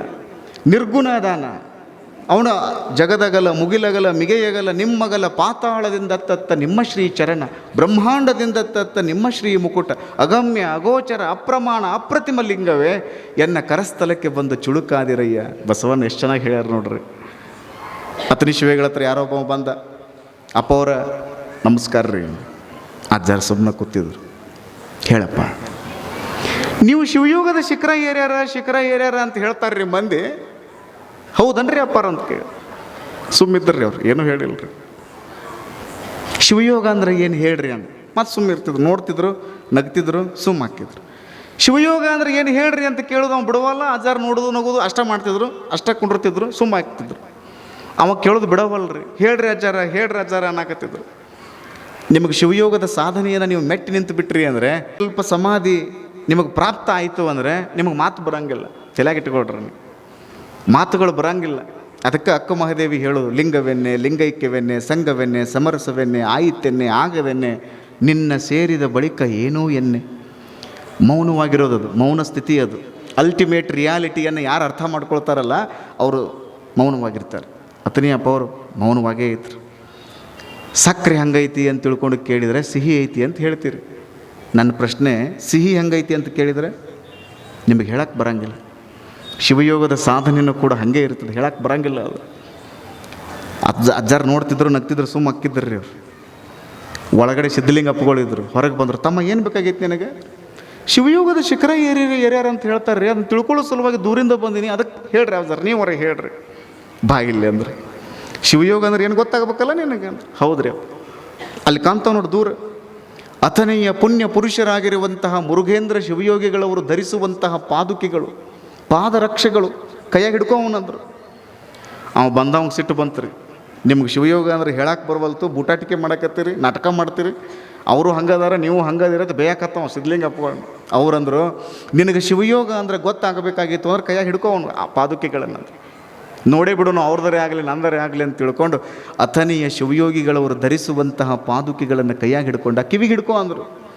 ನಿರ್ಗುಣ ಅದಾನ. ಅವನ ಜಗದಗಲ, ಮುಗಿಲಗಲ, ಮಿಗೆಯಗಲ, ನಿಮ್ಮಗಲ, ಪಾತಾಳದಿಂದ ತತ್ತ ನಿಮ್ಮ ಶ್ರೀ ಚರಣ, ಬ್ರಹ್ಮಾಂಡದಿಂದ ತತ್ತ ನಿಮ್ಮ ಶ್ರೀ ಮುಕುಟ, ಅಗಮ್ಯ, ಅಗೋಚರ, ಅಪ್ರಮಾಣ, ಅಪ್ರತಿಮ ಲಿಂಗವೇ ಎನ್ನ ಕರಸ್ಥಲಕ್ಕೆ ಬಂದು ಚುಳುಕಾದಿರಯ್ಯ. ಬಸವಣ್ಣ ಎಷ್ಟು ಚೆನ್ನಾಗಿ ಹೇಳ್ಯಾರ ನೋಡ್ರಿ. ಅತನಿ ಶಿವೆಗಳ ಹತ್ರ ಯಾರೋ ಬಂದ. ಅಪ್ಪ ನಮಸ್ಕಾರ ರೀ. ಅಜ್ಜಾರು ಸುಮ್ಮನೆ ಕೂತಿದ್ರು. ಹೇಳಪ್ಪ. ನೀವು ಶಿವಯೋಗದ ಶಿಖರ ಏರ್ಯಾರ ಶಿಖರ ಏರ್ಯಾರ ಅಂತ ಹೇಳ್ತಾರೆ ರೀ ಮಂದಿ. ಹೌದನ್ರಿ ಅಪ್ಪಾರ ಅಂತ ಕೇಳಿ. ಸುಮ್ಮಿದ್ರಿ ಅವ್ರು ಏನೂ ಹೇಳಿಲ್ರಿ. ಶಿವಯೋಗ ಅಂದ್ರೆ ಏನು ಹೇಳ್ರಿ ಅಂತ. ಮತ್ತೆ ಸುಮ್ಮ ಇರ್ತಿದ್ರು ನೋಡ್ತಿದ್ರು ನಗ್ತಿದ್ರು ಸುಮ್ಮ ಹಾಕಿದ್ರು. ಶಿವಯೋಗ ಅಂದ್ರೆ ಏನು ಹೇಳ್ರಿ ಅಂತ ಕೇಳೋದು ಅವ್ನು ಬಿಡವಲ್ಲ ಅಜ್ಜಾರ ನೋಡೋದು ನಗೋದು ಅಷ್ಟ ಮಾಡ್ತಿದ್ರು ಅಷ್ಟ ಕುಂಡಿರ್ತಿದ್ರು ಸುಮ್ಮ ಹಾಕ್ತಿದ್ರು. ಅವ ಕೇಳೋದು ಬಿಡವಲ್ರಿ. ಹೇಳ್ರಿ ಅಜ್ಜಾರ ಹೇಳ್ರಿ ಅಜ್ಜಾರ ಅನ್ನಕತ್ತಿದ್ರು. ನಿಮಗೆ ಶಿವಯೋಗದ ಸಾಧನೆಯನ್ನು ನೀವು ಮೆಟ್ಟಿ ನಿಂತು ಬಿಟ್ರಿ ಅಂದರೆ ಸ್ವಲ್ಪ ಸಮಾಧಿ ನಿಮಗೆ ಪ್ರಾಪ್ತ ಆಯಿತು ಅಂದರೆ ನಿಮಗೆ ಮಾತು ಬರೋಂಗಿಲ್ಲ. ತಲೆಯಾಗಿಟ್ಕೊಳ್ರಿ ನೀವು. ಮಾತುಗಳು ಬರೋಂಗಿಲ್ಲ. ಅದಕ್ಕೆ ಅಕ್ಕ ಮಹಾದೇವಿ ಹೇಳೋದು, ಲಿಂಗವೆನ್ನೆ, ಲಿಂಗೈಕ್ಯವೆನ್ನೆ, ಸಂಘವೆನ್ನೆ, ಸಮರಸವೆನ್ನೆ, ಆಯಿತೆನ್ನೆ, ಆಗವೆನ್ನೆ, ನಿನ್ನ ಸೇರಿದ ಬಳಿಕ ಏನೂ ಎನ್ನೆ. ಮೌನವಾಗಿರೋದದು ಮೌನ ಸ್ಥಿತಿ ಅದು. ಅಲ್ಟಿಮೇಟ್ ರಿಯಾಲಿಟಿಯನ್ನು ಯಾರು ಅರ್ಥ ಮಾಡ್ಕೊಳ್ತಾರಲ್ಲ, ಅವರು ಮೌನವಾಗಿರ್ತಾರೆ. ಅತನಿಯಪ್ಪ ಅವರು ಮೌನವಾಗೇ ಇದ್ರು. ಸಕ್ಕರೆ ಹಂಗೈತಿ ಅಂತ ತಿಳ್ಕೊಂಡು ಕೇಳಿದರೆ ಸಿಹಿ ಐತಿ ಅಂತ ಹೇಳ್ತೀರಿ. ನನ್ನ ಪ್ರಶ್ನೆ, ಸಿಹಿ ಹಂಗೈತಿ ಅಂತ ಕೇಳಿದರೆ ನಿಮಗೆ ಹೇಳಕ್ಕೆ ಬರಂಗಿಲ್ಲ. ಶಿವಯೋಗದ ಸಾಧನೆಯೂ ಕೂಡ ಹಾಗೆ ಇರ್ತದೆ ಹೇಳಕ್ಕೆ ಬರಂಗಿಲ್ಲ ಅದು. ಅಜ್ಜ ಅಜ್ಜಾರು ನೋಡ್ತಿದ್ರು, ನಗ್ತಿದ್ರು ಸುಮ್ಮ ಅಕ್ಕಿದ್ರು ರೀ ಅವ್ರು. ಒಳಗಡೆ ಸಿದ್ಧಲಿಂಗಪ್ಪಗಳಿದ್ರು ಹೊರಗೆ ಬಂದರು, ತಮ್ಮ ಏನು ಬೇಕಾಗೈತಿ ನನಗೆ? ಶಿವಯೋಗದ ಶಿಖರ ಏರಿ ಏರ್ಯಾರ ಅಂತ ಹೇಳ್ತಾರೆ ರೀ ಅದನ್ನು ತಿಳ್ಕೊಳ್ಳೋ ಸಲುವಾಗಿ ದೂರಿಂದ ಬಂದೀನಿ ಅದಕ್ಕೆ ಹೇಳ್ರಿ ಸರ್ ನೀವು ಹೊರಗೆ ಹೇಳ್ರಿ. ಬಾಗಿಲ್ಲಿ ಅಂದ್ರೆ. ಶಿವಯೋಗ ಅಂದ್ರೆ ಏನು ಗೊತ್ತಾಗಬೇಕಲ್ಲ ನಿನಗೆ? ಹೌದ್ರಿ. ಅಲ್ಲಿ ಕಾಂತ ನೋಡಿ ದೂರ. ಅಥನೆಯ ಪುಣ್ಯ ಪುರುಷರಾಗಿರುವಂತಹ ಮುರುಘೇಂದ್ರ ಶಿವಯೋಗಿಗಳವರು ಧರಿಸುವಂತಹ ಪಾದುಕೆಗಳು, ಪಾದರಕ್ಷೆಗಳು ಕೈಯಾಗ ಹಿಡ್ಕೊಂವನಂದ್ರು ಅವ ಬಂದವಂಗೆ ಸಿಟ್ಟು ಬಂತ್ರಿ. ನಿಮ್ಗೆ ಶಿವಯೋಗ ಅಂದ್ರೆ ಹೇಳಕ್ಕೆ ಬರವಲ್ತು, ಬೂಟಾಟಿಕೆ ಮಾಡಕತ್ತೀರಿ, ನಾಟಕ ಮಾಡ್ತೀರಿ. ಅವರು ಹಂಗದಾರ, ನೀವು ಹಂಗದಿರೋದು ಬೇಯಕತ್ತವ ಸಿದ್ಲಿಂಗಪ್ಪಗಳನ್ನ ಅವ್ರಂದ್ರು ನಿನಗೆ ಶಿವಯೋಗ ಅಂದ್ರೆ ಗೊತ್ತಾಗಬೇಕಾಗಿತ್ತು ಅಂದ್ರೆ ಕೈಯಾಗ ಹಿಡ್ಕೋವನು ಆ ಪಾದುಕೆಗಳನ್ನು ನೋಡೇ ಬಿಡೋನು ಅವ್ರದರೆ ಆಗಲಿ ನಂದರೆ ಆಗಲಿ ಅಂತ ತಿಳ್ಕೊಂಡು ಅಥನಿಯ ಶಿವಯೋಗಿಗಳವರು ಧರಿಸುವಂತಹ ಪಾದುಕೆಗಳನ್ನು ಕೈಯಾಗಿ ಹಿಡ್ಕೊಂಡ ಕಿವಿಗೆ ಹಿಡ್ಕೊ ಅಂದರು.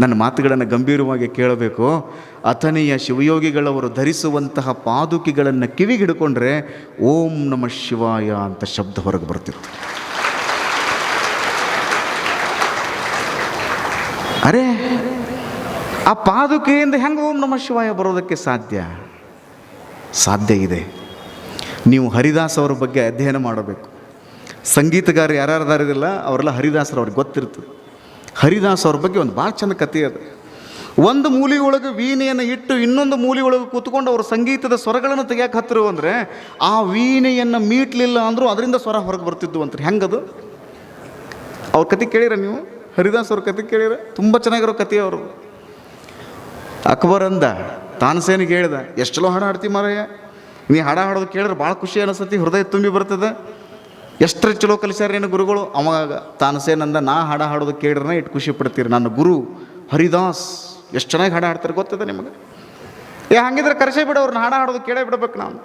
ನನ್ನ ಮಾತುಗಳನ್ನು ಗಂಭೀರವಾಗಿ ಕೇಳಬೇಕು. ಅಥನಿಯ ಶಿವಯೋಗಿಗಳವರು ಧರಿಸುವಂತಹ ಪಾದುಕೆಗಳನ್ನು ಕಿವಿಗೆ ಹಿಡ್ಕೊಂಡ್ರೆ ಓಂ ನಮ ಶಿವಾಯ ಅಂತ ಶಬ್ದ ಹೊರಗೆ ಬರ್ತಿತ್ತು. ಅರೆ, ಆ ಪಾದುಕೆಯಿಂದ ಹೆಂಗೆ ಓಂ ನಮ ಶಿವಾಯ ಬರೋದಕ್ಕೆ ಸಾಧ್ಯ? ಸಾಧ್ಯ ಇದೆ. ನೀವು ಹರಿದಾಸ್ ಅವರ ಬಗ್ಗೆ ಅಧ್ಯಯನ ಮಾಡಬೇಕು. ಸಂಗೀತಗಾರ ಯಾರ್ಯಾರದಾರಿದಿಲ್ಲ ಅವರೆಲ್ಲ ಹರಿದಾಸರು ಅವ್ರಿಗೆ ಗೊತ್ತಿರ್ತದೆ. ಹರಿದಾಸ್ ಅವ್ರ ಬಗ್ಗೆ ಒಂದು ಭಾಳ ಚಂದ ಕಥೆ ಅದು. ಒಂದು ಮೂಲಿ ಒಳಗೆ ವೀಣೆಯನ್ನು ಇಟ್ಟು ಇನ್ನೊಂದು ಮೂಲಿ ಒಳಗೆ ಕೂತ್ಕೊಂಡು ಅವರು ಸಂಗೀತದ ಸ್ವರಗಳನ್ನು ತೆಗಿಯಕ್ಕೆ ಹತ್ತಿರು ಅಂದರೆ, ಆ ವೀಣೆಯನ್ನು ಮೀಟ್ಲಿಲ್ಲ ಅಂದರೂ ಅದರಿಂದ ಸ್ವರ ಹೊರಗೆ ಬರ್ತಿದ್ವು ಅಂತ ಹೆಂಗದು? ಅವ್ರ ಕತೆ ಕೇಳಿರ ನೀವು? ಹರಿದಾಸ್ ಅವ್ರ ಕತೆ ಕೇಳಿರ? ತುಂಬ ಚೆನ್ನಾಗಿರೋ ಕತೆ ಅವರು ಅಕ್ಬರ್ ಅಂದ, ತಾನಸೇನಿಗೆ ಹೇಳ್ದ, ಎಷ್ಟು ಚಲೋ ಹಾಡು ಹಾಡ್ತಿ ಮಾರಯ್ಯ ನೀ ಹಾಡ ಹಾಡೋದು ಕೇಳಿದ್ರೆ ಭಾಳ ಖುಷಿ ಅನಿಸ್ತತಿ, ಹೃದಯ ತುಂಬಿ ಬರ್ತದೆ. ಎಷ್ಟರ ಚಲೋ ಕಲಿಸ್ಯಾರೇನು ಗುರುಗಳು? ಅವಾಗ ತಾನಸೇನಂದ ನಾ ಹಾಡ ಹಾಡೋದು ಕೇಳಿದ್ರೆ ಇಟ್ಟು ಖುಷಿ ಪಡ್ತೀರಿ. ನನ್ನ ಗುರು ಹರಿದಾಸ್, ಎಷ್ಟು ಚೆನ್ನಾಗಿ ಹಾಡ ಹಾಡ್ತಾರೆ ಗೊತ್ತದ ನಿಮಗೆ? ಏ, ಹಂಗಿದ್ರೆ ಕರೆಸೇ ಬಿಡು, ಅವ್ರನ್ನ ಹಾಡ ಹಾಡೋದು ಕೇಳೇ ಬಿಡ್ಬೇಕು ನಾನು.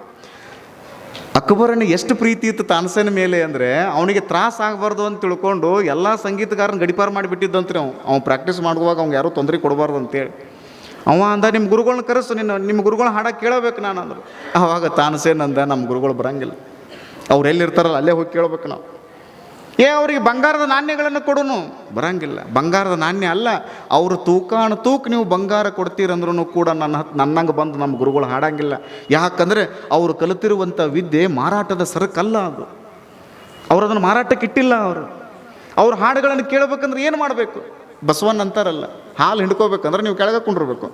ಅಕ್ಬರನ ಎಷ್ಟು ಪ್ರೀತಿ ಇತ್ತು ತಾನಸೇನ ಮೇಲೆ ಅಂದರೆ, ಅವನಿಗೆ ತ್ರಾಸ ಆಗಬಾರ್ದು ಅಂತ ತಿಳ್ಕೊಂಡು ಎಲ್ಲ ಸಂಗೀತಗಾರನ ಗಡಿಪಾರು ಮಾಡಿಬಿಟ್ಟಿದ್ದಂತ್ರಿ ಅವ್ನು. ಅವ್ನು ಪ್ರಾಕ್ಟೀಸ್ ಮಾಡುವಾಗ ಅವ್ನಿಗೆ ಯಾರೂ ತೊಂದರೆ ಕೊಡಬಾರ್ದು ಅಂತೇಳಿ. ಅವ ಅಂದ ನಿಮ್ಮ ಗುರುಗಳನ್ನ ಕರೆಸು, ನಿನ್ನ ನಿಮ್ಮ ಗುರುಗಳನ್ನ ಹಾಡ ಕೇಳಬೇಕು ನಾನು ಅಂದರು ಆವಾಗ ತಾನಸೇನಂದ ನಮ್ಮ ಗುರುಗಳು ಬರಂಗಿಲ್ಲ. ಅವ್ರು ಎಲ್ಲಿರ್ತಾರಲ್ಲ, ಅಲ್ಲೇ ಹೋಗಿ ಕೇಳಬೇಕು ನಾವು. ಏ, ಅವರಿಗೆ ಬಂಗಾರದ ನಾಣ್ಯಗಳನ್ನು ಕೊಡೋನು. ಬರಂಗಿಲ್ಲ. ಬಂಗಾರದ ನಾಣ್ಯ ಅಲ್ಲ, ಅವರು ತೂಕಾಣ ತೂಕ ನೀವು ಬಂಗಾರ ಕೊಡ್ತೀರಂದ್ರೂ ಕೂಡ ನನ್ನ ನನ್ನಂಗೆ ಬಂದು ನಮ್ಮ ಗುರುಗಳು ಹಾಡಂಗಿಲ್ಲ. ಯಾಕಂದರೆ ಅವರು ಕಲಿತಿರುವಂಥ ವಿದ್ಯೆ ಮಾರಾಟದ ಸರಕಲ್ಲ ಅದು. ಅವರು ಅದನ್ನು ಮಾರಾಟಕ್ಕಿಟ್ಟಿಲ್ಲ ಅವರು. ಅವ್ರ ಹಾಡುಗಳನ್ನು ಕೇಳಬೇಕಂದ್ರೆ ಏನು ಮಾಡಬೇಕು? ಬಸವಣ್ಣ ಅಂತಾರಲ್ಲ ಹಾಲು ಹಿಂಡ್ಕೋಬೇಕಂದ್ರೆ ನೀವು ಕೆಳಗೆ ಕುಂಡಿರ್ಬೇಕು.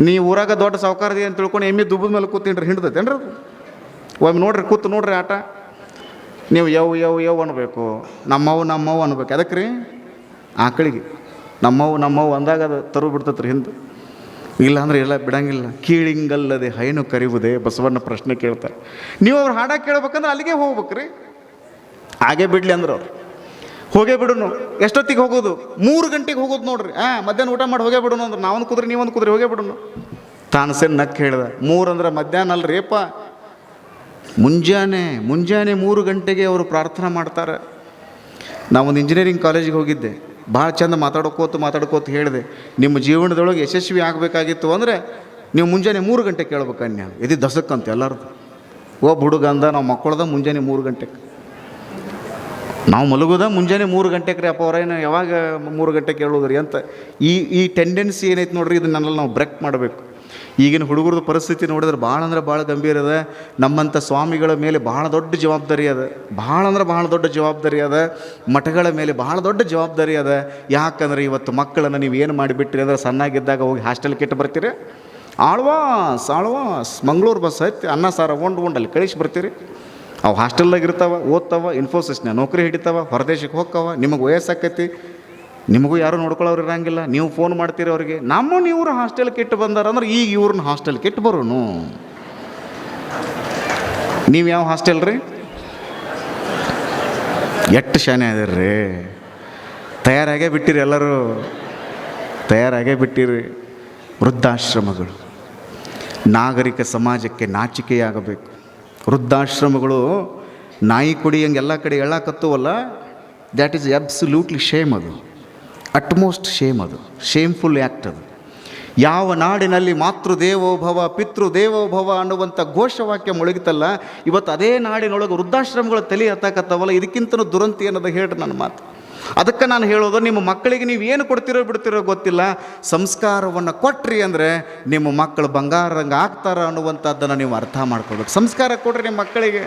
ನೀವು ಊರಾಗ ದೊಡ್ಡ ಸಾವುಕಾರದಿ ಅಂತ ತಿಳ್ಕೊಂಡು ಎಮ್ಮೆ ದುಬ್ಬದ ಮೇಲೆ ಕೂತಿನ್ರಿ ಹಿಂಡ್ತೈತೇನ್ರಿ ಅದು? ಒಮ್ಮೆ ನೋಡ್ರಿ, ಕೂತು ನೋಡ್ರಿ ಆಟ. ನೀವು ಯವ್ ಯವ್ ಯವ್ ಅನ್ಬೇಕು. ನಮ್ಮವು ನಮ್ಮವು ಅನ್ಬೇಕು. ಅದಕ್ಕೆ ರೀ ಆಕಳಿಗೆ ನಮ್ಮವು ನಮ್ಮವು ಅಂದಾಗ ಅದು ತರು ಬಿಡ್ತೈತೆ ರೀ ಹಿಂದೆ. ಇಲ್ಲ ಅಂದ್ರೆ ಎಲ್ಲ ಬಿಡಂಗಿಲ್ಲ. ಕೀಳಿಂಗಲ್ಲದೆ ಹೈನು ಕರಿವುದೇ ಬಸವಣ್ಣ ಪ್ರಶ್ನೆ ಕೇಳ್ತಾರೆ. ನೀವು ಅವ್ರು ಹಾಡ ಕೇಳ್ಬೇಕಂದ್ರೆ ಅಲ್ಲಿಗೆ ಹೋಗ್ಬೇಕ್ರಿ. ಹಾಗೆ ಬಿಡ್ಲಿ ಅಂದ್ರೆ ಅವ್ರು. ಹೋಗೇ ಬಿಡುನು. ಎಷ್ಟೊತ್ತಿಗೆ ಹೋಗೋದು? ಮೂರು ಗಂಟೆಗೆ ಹೋಗೋದು ನೋಡ್ರಿ. ಹಾಂ ಮಧ್ಯಾಹ್ನ ಊಟ ಮಾಡಿ ಹೋಗೇ ಬಿಡುನು ಅಂದ್ರೆ. ನಾವೊಂದು ಕುದ್ರಿ, ನೀವೊಂದು ಕುದ್ರಿ, ಹೋಗೇ ಬಿಡುನು. ತಾನಸೇನು ನಕ್ಕ ಹೇಳ್ದ. ಮೂರು ಅಂದ್ರೆ ಮಧ್ಯಾಹ್ನ ಅಲ್ರಿಪ್ಪ ಮುಂಜಾನೆ ಮುಂಜಾನೆ ಮೂರು ಗಂಟೆಗೆ ಅವರು ಪ್ರಾರ್ಥನೆ ಮಾಡ್ತಾರೆ. ನಾವೊಂದು ಇಂಜಿನಿಯರಿಂಗ್ ಕಾಲೇಜಿಗೆ ಹೋಗಿದ್ದೆ. ಭಾಳ ಚಂದ ಮಾತಾಡ್ಕೋತ ಮಾತಾಡ್ಕೋತ ಹೇಳಿದೆ. ನಿಮ್ಮ ಜೀವನದೊಳಗೆ ಯಶಸ್ವಿ ಆಗಬೇಕಾಗಿತ್ತು ಅಂದರೆ ನೀವು ಮುಂಜಾನೆ ಮೂರು ಗಂಟೆ ಕೇಳ್ಬೇಕು ಅನ್ಯ. ಇದು ದಸಕ್ಕಂತ ಎಲ್ಲರದು. ಒಬ್ಬ ಹುಡುಗ ಅಂದ ನಾವು ಮಕ್ಕಳದ ಮುಂಜಾನೆ ಮೂರು ಗಂಟೆಗೆ. ನಾವು ಮಲಗೋದ ಮುಂಜಾನೆ ಮೂರು ಗಂಟೆಗೆ ರೀ ಅಪ್ಪ ಅವ್ರೇನು ಯಾವಾಗ ಮೂರು ಗಂಟೆಗೆ ಕೇಳೋದ್ರಿ ಅಂತ. ಈ ಈ ಟೆಂಡೆನ್ಸಿ ಏನೈತೆ ನೋಡ್ರಿ ಇದನ್ನೆಲ್ಲ ನಾವು ಬ್ರೇಕ್ ಮಾಡಬೇಕು. ಈಗಿನ ಹುಡುಗರದ ಪರಿಸ್ಥಿತಿ ನೋಡಿದ್ರೆ ಭಾಳ ಅಂದ್ರೆ ಭಾಳ ಗಂಭೀರ ಅದ. ನಮ್ಮಂಥ ಸ್ವಾಮಿಗಳ ಮೇಲೆ ಭಾಳ ದೊಡ್ಡ ಜವಾಬ್ದಾರಿ ಅದ. ಭಾಳ ಅಂದ್ರೆ ಭಾಳ ದೊಡ್ಡ ಜವಾಬ್ದಾರಿ ಅದ. ಮಠಗಳ ಮೇಲೆ ಭಾಳ ದೊಡ್ಡ ಜವಾಬ್ದಾರಿ ಅದ. ಯಾಕಂದ್ರೆ ಇವತ್ತು ಮಕ್ಕಳನ್ನು ನೀವು ಏನು ಮಾಡಿಬಿಟ್ರಿ ಅಂದ್ರೆ ಸಣ್ಣಾಗಿದ್ದಾಗ ಹೋಗಿ ಹಾಸ್ಟೆಲ್ ಕೆಟ್ಟು ಬರ್ತೀರಿ? ಆಳ್ವಾಸ್ ಆಳ್ವಾಸ್. ಮಂಗಳೂರು ಬಸ್ ಐತಿ, ಅನ್ನ ಸಾರ, ಉಂಡು ಅಲ್ಲಿ ಕಳಿಸಿ ಬರ್ತೀರಿ. ಅವು ಹಾಸ್ಟೆಲ್ದಾಗ ಇರ್ತಾವ, ಓದ್ತಾವ ಇನ್ಫೋಸಿಸ್ನ ನೌಕರಿ ಹಿಡಿತಾವ, ಹೊರದೇಶಕ್ಕೆ ಹೋಗ್ತಾವ, ನಿಮಗೆ ವಯಸ್ಸಾಕೈತಿ, ನಿಮಗೂ ಯಾರು ನೋಡ್ಕೊಳ್ಳೋರು ಇರಂಗಿಲ್ಲ, ನೀವು ಫೋನ್ ಮಾಡ್ತೀರಿ ಅವ್ರಿಗೆ ನಮ್ಮನ್ನು ಇವ್ರು ಹಾಸ್ಟೆಲ್ ಕೆಟ್ಟು ಬಂದಾರ ಅಂದ್ರೆ ಈಗ ಇವ್ರನ್ನ ಹಾಸ್ಟೆಲ್ ಕೆಟ್ಟು ಬರೋನು. ನೀವು ಯಾವ ಹಾಸ್ಟೆಲ್ ರೀ? ಎಷ್ಟು ಶಾನೆ ಅದಿರ್ರಿ. ತಯಾರಾಗೇ ಬಿಟ್ಟಿರಿ ಎಲ್ಲರೂ. ತಯಾರಾಗೇ ಬಿಟ್ಟಿರಿ. ವೃದ್ಧಾಶ್ರಮಗಳು. ನಾಗರಿಕ ಸಮಾಜಕ್ಕೆ ನಾಚಿಕೆಯಾಗಬೇಕು. ವೃದ್ಧಾಶ್ರಮಗಳು, ನಾಯಿ ಕುಡಿಯಂಗೆ ಎಲ್ಲ ಕಡೆ ಎಳ್ಳಾಕತ್ತವಲ್ಲ ದ್ಯಾಟ್ ಈಸ್ ಅಬ್ಸಲ್ಯೂಟ್ಲಿ ಶೇಮ್ ಅದು. ಅಟ್ಮೋಸ್ಟ್ ಶೇಮ್ ಅದು. ಶೇಮ್ಫುಲ್ ಆ್ಯಕ್ಟ್ ಅದು. ಯಾವ ನಾಡಿನಲ್ಲಿ ಮಾತೃದೇವೋಭವ, ಪಿತೃದೇವೋಭವ ಅನ್ನುವಂಥ ಘೋಷವಾಕ್ಯ ಮುಳುಗಿತಲ್ಲ, ಇವತ್ತು ಅದೇ ನಾಡಿನೊಳಗೆ ವೃದ್ಧಾಶ್ರಮಗಳ ತಲೆ ಹತ್ತಾಕತ್ತವಲ್ಲ ಇದಕ್ಕಿಂತಲೂ ದುರಂತಿ ಅನ್ನೋದು ಹೇಳ್ರಿ ನನ್ನ ಮಾತು. ಅದಕ್ಕೆ ನಾನು ಹೇಳೋದು, ನಿಮ್ಮ ಮಕ್ಕಳಿಗೆ ನೀವು ಏನು ಕೊಡ್ತಿರೋ ಬಿಡ್ತಿರೋ ಗೊತ್ತಿಲ್ಲ. ಸಂಸ್ಕಾರವನ್ನು ಕೊಟ್ರಿ ಅಂದರೆ ನಿಮ್ಮ ಮಕ್ಕಳು ಬಂಗಾರಂಗೆ ಆಗ್ತಾರ ಅನ್ನುವಂಥದ್ದನ್ನು ನೀವು ಅರ್ಥ ಮಾಡ್ಕೊಳ್ಬೇಕು. ಸಂಸ್ಕಾರ ಕೊಡ್ರಿ ನಿಮ್ಮ ಮಕ್ಕಳಿಗೆ.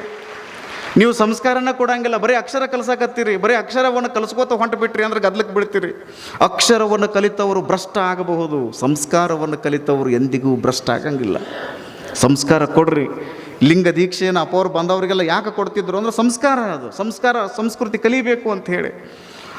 ನೀವು ಸಂಸ್ಕಾರನ ಕೊಡಂಗಿಲ್ಲ, ಬರೀ ಅಕ್ಷರ ಕಲ್ಸಕತ್ತೀರಿ, ಬರೀ ಅಕ್ಷರವನ್ನು ಕಲಿಸ್ಕೋತ ಹೊಂಟು ಬಿಟ್ರಿ ಅಂದ್ರೆ ಗದ್ಲಕ್ಕೆ ಬಿಡ್ತೀರಿ ಅಕ್ಷರವನ್ನು ಕಲಿತವರು ಭ್ರಷ್ಟ ಆಗಬಹುದು, ಸಂಸ್ಕಾರವನ್ನು ಕಲಿತವರು ಎಂದಿಗೂ ಭ್ರಷ್ಟ ಆಗಂಗಿಲ್ಲ. ಸಂಸ್ಕಾರ ಕೊಡ್ರಿ. ಲಿಂಗ ದೀಕ್ಷೆಯನ್ನು ಅಪೋರು ಬಂದವರಿಗೆಲ್ಲ ಯಾಕೆ ಕೊಡ್ತಿದ್ರು ಅಂದ್ರೆ ಸಂಸ್ಕಾರ ಅದು, ಸಂಸ್ಕಾರ ಸಂಸ್ಕೃತಿ ಕಲಿಬೇಕು ಅಂತ ಹೇಳಿ.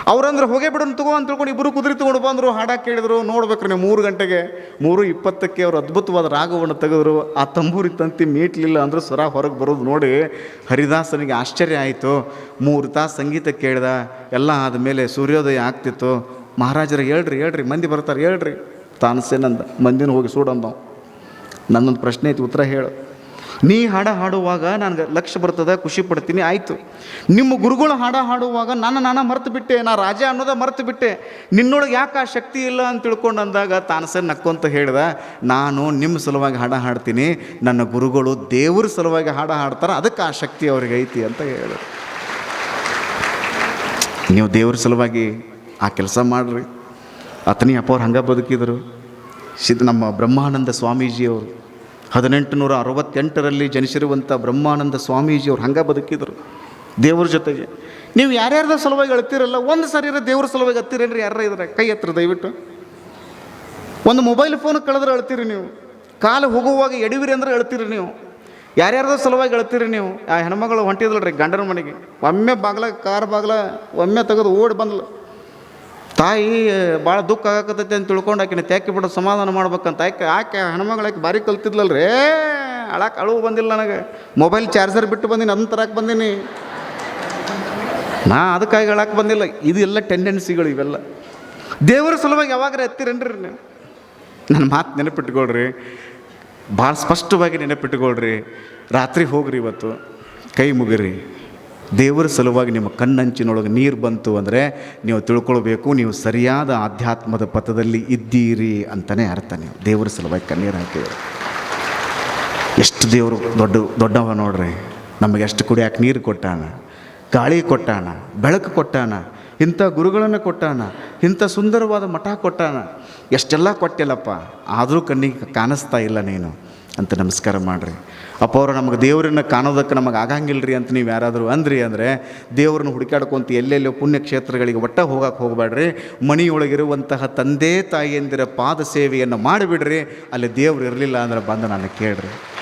ಅವ್ರಂದ್ರೆ ಹೋಗೇ ಬಿಡೋಣ ತಗೋ ಅಂತ ತಿಳ್ಕೊಂಡು ಇಬ್ಬರು ಕುದುರೆ ತಗೊಂಡು ಬಂದರು ಹಾಡ ಕೇಳಿದ್ರು. ನೋಡ್ಬೇಕ್ರಿ ನೀವು ಮೂರು ಗಂಟೆಗೆ ಮೂರು ಇಪ್ಪತ್ತಕ್ಕೆ ಅವರು ಅದ್ಭುತವಾದ ರಾಗವನ್ನು ತೆಗೆದ್ರು. ಆ ತಂಬೂರಿ ತಂತಿ ಮೀಟ್ಲಿಲ್ಲ ಅಂದ್ರೆ ಸ್ವರ ಹೊರಗೆ ಬರೋದು ನೋಡಿ ಹರಿದಾಸನಿಗೆ ಆಶ್ಚರ್ಯ ಆಯಿತು. ಮೂರು ತಾಸು ಸಂಗೀತ ಕೇಳ್ದ, ಎಲ್ಲ ಆದಮೇಲೆ ಸೂರ್ಯೋದಯ ಆಗ್ತಿತ್ತು. ಮಹಾರಾಜರು ಹೇಳ್ರಿ ಹೇಳ್ರಿ, ಮಂದಿ ಬರ್ತಾರೆ, ಹೇಳ್ರಿ. ತಾನಸೇನಂದ, ಮಂದಿನ ಹೋಗಿ ಸೂಡಂದವ್. ನನ್ನೊಂದು ಪ್ರಶ್ನೆ ಐತಿ, ಉತ್ತರ ಹೇಳು. ನೀ ಹಾಡ ಹಾಡುವಾಗ ನನಗೆ ಲಕ್ಷ್ಯ ಬರ್ತದೆ, ಖುಷಿ ಪಡ್ತೀನಿ, ಆಯಿತು. ನಿಮ್ಮ ಗುರುಗಳು ಹಾಡ ಹಾಡುವಾಗ ನಾನು ನಾನು ಮರೆತು ಬಿಟ್ಟೆ, ನಾ ರಾಜ ಅನ್ನೋದ ಮರೆತು ಬಿಟ್ಟೆ. ನಿನ್ನೊಳಗೆ ಯಾಕೆ ಆ ಶಕ್ತಿ ಇಲ್ಲ ಅಂತ ತಿಳ್ಕೊಂಡು ಅಂದಾಗ ತಾನಸೆ ನಕ್ಕೊಂತ ಹೇಳ್ದ, ನಾನು ನಿಮ್ಮ ಸಲುವಾಗಿ ಹಾಡ ಹಾಡ್ತೀನಿ, ನನ್ನ ಗುರುಗಳು ದೇವ್ರ ಸಲುವಾಗಿ ಹಾಡ ಹಾಡ್ತಾರೆ, ಅದಕ್ಕೆ ಆ ಶಕ್ತಿ ಅವ್ರಿಗೆ ಐತಿ ಅಂತ ಹೇಳಿದ್ರು ನೀವು ದೇವ್ರ ಸಲುವಾಗಿ ಆ ಕೆಲಸ ಮಾಡ್ರಿ. ಅತನಿ ಅಪ್ಪವ್ರು ಹಂಗೆ ಬದುಕಿದರು. ಸಿದ್ ನಮ್ಮ ಬ್ರಹ್ಮಾನಂದ ಸ್ವಾಮೀಜಿಯವರು ಹದಿನೆಂಟು ನೂರ ಅರವತ್ತೆಂಟರಲ್ಲಿ ಜನಿಸಿರುವಂಥ ಬ್ರಹ್ಮಾನಂದ ಸ್ವಾಮೀಜಿಯವ್ರು ಹಂಗೆ ಬದುಕಿದ್ರು. ದೇವ್ರ ಜೊತೆಗೆ. ನೀವು ಯಾರ್ಯಾರ್ದ ಸಲುವಾಗಿ ಅಳ್ತಿರಲ್ಲ, ಒಂದು ಸರಿ ದೇವ್ರ ಸಲುವಾಗಿ ಹತ್ತಿರೇನ್ರಿ ಯಾರ ಇದ್ರೆ? ಕೈ ಹತ್ರ ದಯವಿಟ್ಟು. ಒಂದು ಮೊಬೈಲ್ ಫೋನ್ ಕಳೆದ್ರೆ ಅಳ್ತೀರಿ ನೀವು. ಕಾಲು ಹೋಗುವಾಗ ಎಡವಿರಿ ಅಂದ್ರೆ ಅಳ್ತೀರಿ ನೀವು. ಯಾರ್ಯಾರ್ದೋ ಸಲುವಾಗಿ ಅಳ್ತೀರಿ ನೀವು? ಆ ಹೆಣ್ಮಗಳು ಹೊಂಟಿದ್ಲಡ್ರಿ ಗಂಡನ ಮನೆಗೆ. ಒಮ್ಮೆ ಬಾಗ್ಲ, ಕಾರ್ ಬಾಗ್ಲ ಒಮ್ಮೆ ತೆಗೆದು ಓಡಿ ಬಂದ್ಲು. ತಾಯಿ ಭಾಳ ದುಃಖ ಆಗಕತ್ತೈತೆ ಅಂತ ತಿಳ್ಕೊಂಡು ಆಕಿನ ತ್ಯಾಕಿ ಬಿಡೋ ಸಮಾಧಾನ ಮಾಡ್ಬೇಕಂತ. ಆಕೆ ಆಕೆ ಆಕೆ ಭಾರಿ ಕಲ್ತಿದ್ಲಲ್ರಿ? ಅಳಕ್ಕೆ ಅಳುವು ಬಂದಿಲ್ಲ ನನಗೆ. ಮೊಬೈಲ್ ಚಾರ್ಜರ್ ಬಿಟ್ಟು ಬಂದೀನಿ ಅದನ್ನ ತರಕ್ಕೆ ಬಂದೀನಿ. ನಾ ಅದಕ್ಕಾಗಿ ಹೇಳಕ್ಕೆ ಬಂದಿಲ್ಲ. ಇದೆಲ್ಲ ಟೆಂಡೆನ್ಸಿಗಳು ಇವೆಲ್ಲ. ದೇವರ ಸಲುವಾಗಿ ಯಾವಾಗ್ರೆ ಎತ್ತಿರೇನ್ರಿ ನೀವು? ನನ್ನ ಮಾತು ನೆನಪಿಟ್ಕೊಳ್ರಿ. ಭಾಳ ಸ್ಪಷ್ಟವಾಗಿ ನೆನಪಿಟ್ಕೊಳ್ರಿ. ರಾತ್ರಿ ಹೋಗ್ರಿ ಇವತ್ತು. ಕೈ ಮುಗಿರಿ. ದೇವರ ಸಲುವಾಗಿ ನಿಮ್ಮ ಕಣ್ಣಂಚಿನೊಳಗೆ ನೀರು ಬಂತು ಅಂದರೆ ನೀವು ತಿಳ್ಕೊಳ್ಬೇಕು, ನೀವು ಸರಿಯಾದ ಆಧ್ಯಾತ್ಮದ ಪಥದಲ್ಲಿ ಇದ್ದೀರಿ ಅಂತಲೇ ಅರ್ಥ ನೀವು. ದೇವರ ಸಲುವಾಗಿ ಕಣ್ಣೀರು ಹಾಕಿದ್ರು. ಎಷ್ಟು ದೇವರು ದೊಡ್ಡ, ದೊಡ್ಡವ ನೋಡ್ರಿ. ನಮಗೆ ಎಷ್ಟು ಕುಡಿಯಾಕೆ ನೀರು ಕೊಟ್ಟಾನ, ಗಾಳಿ ಕೊಟ್ಟಾನ, ಬೆಳಕು ಕೊಟ್ಟಾನ, ಇಂಥ ಗುರುಗಳನ್ನು ಕೊಟ್ಟಾನ, ಇಂಥ ಸುಂದರವಾದ ಮಠ ಕೊಟ್ಟಾನ, ಎಷ್ಟೆಲ್ಲ ಕೊಟ್ಟಿಲ್ಲಪ್ಪ. ಆದರೂ ಕಣ್ಣಿಗೆ ಕಾಣಿಸ್ತಾ ಇಲ್ಲ ನೀನು ಅಂತ ನಮಸ್ಕಾರ ಮಾಡಿರಿ. ಅಪ್ಪ ಅವರು, ನಮಗೆ ದೇವರನ್ನ ಕಾಣೋದಕ್ಕೆ ನಮಗೆ ಆಗಂಗಿಲ್ಲ ರೀ ಅಂತ ನೀವು ಯಾರಾದರೂ ಅಂದ್ರಿ ಅಂದರೆ, ದೇವ್ರನ್ನ ಹುಡುಕಾಡ್ಕೊಂತ ಎಲ್ಲೆಲ್ಲೋ ಪುಣ್ಯಕ್ಷೇತ್ರಗಳಿಗೆ ಒಟ್ಟ ಹೋಗಕ್ಕೆ ಹೋಗಬೇಡ್ರಿ. ಮನೆಯೊಳಗಿರುವಂತಹ ತಂದೆ ತಾಯಿಯಂದಿರ ಪಾದ ಸೇವೆಯನ್ನು ಮಾಡಿಬಿಡ್ರಿ. ಅಲ್ಲಿ ದೇವ್ರು ಇರಲಿಲ್ಲ ಅಂದ್ರೆ ಬಂದು ನಾನು ಕೇಳ್ರಿ.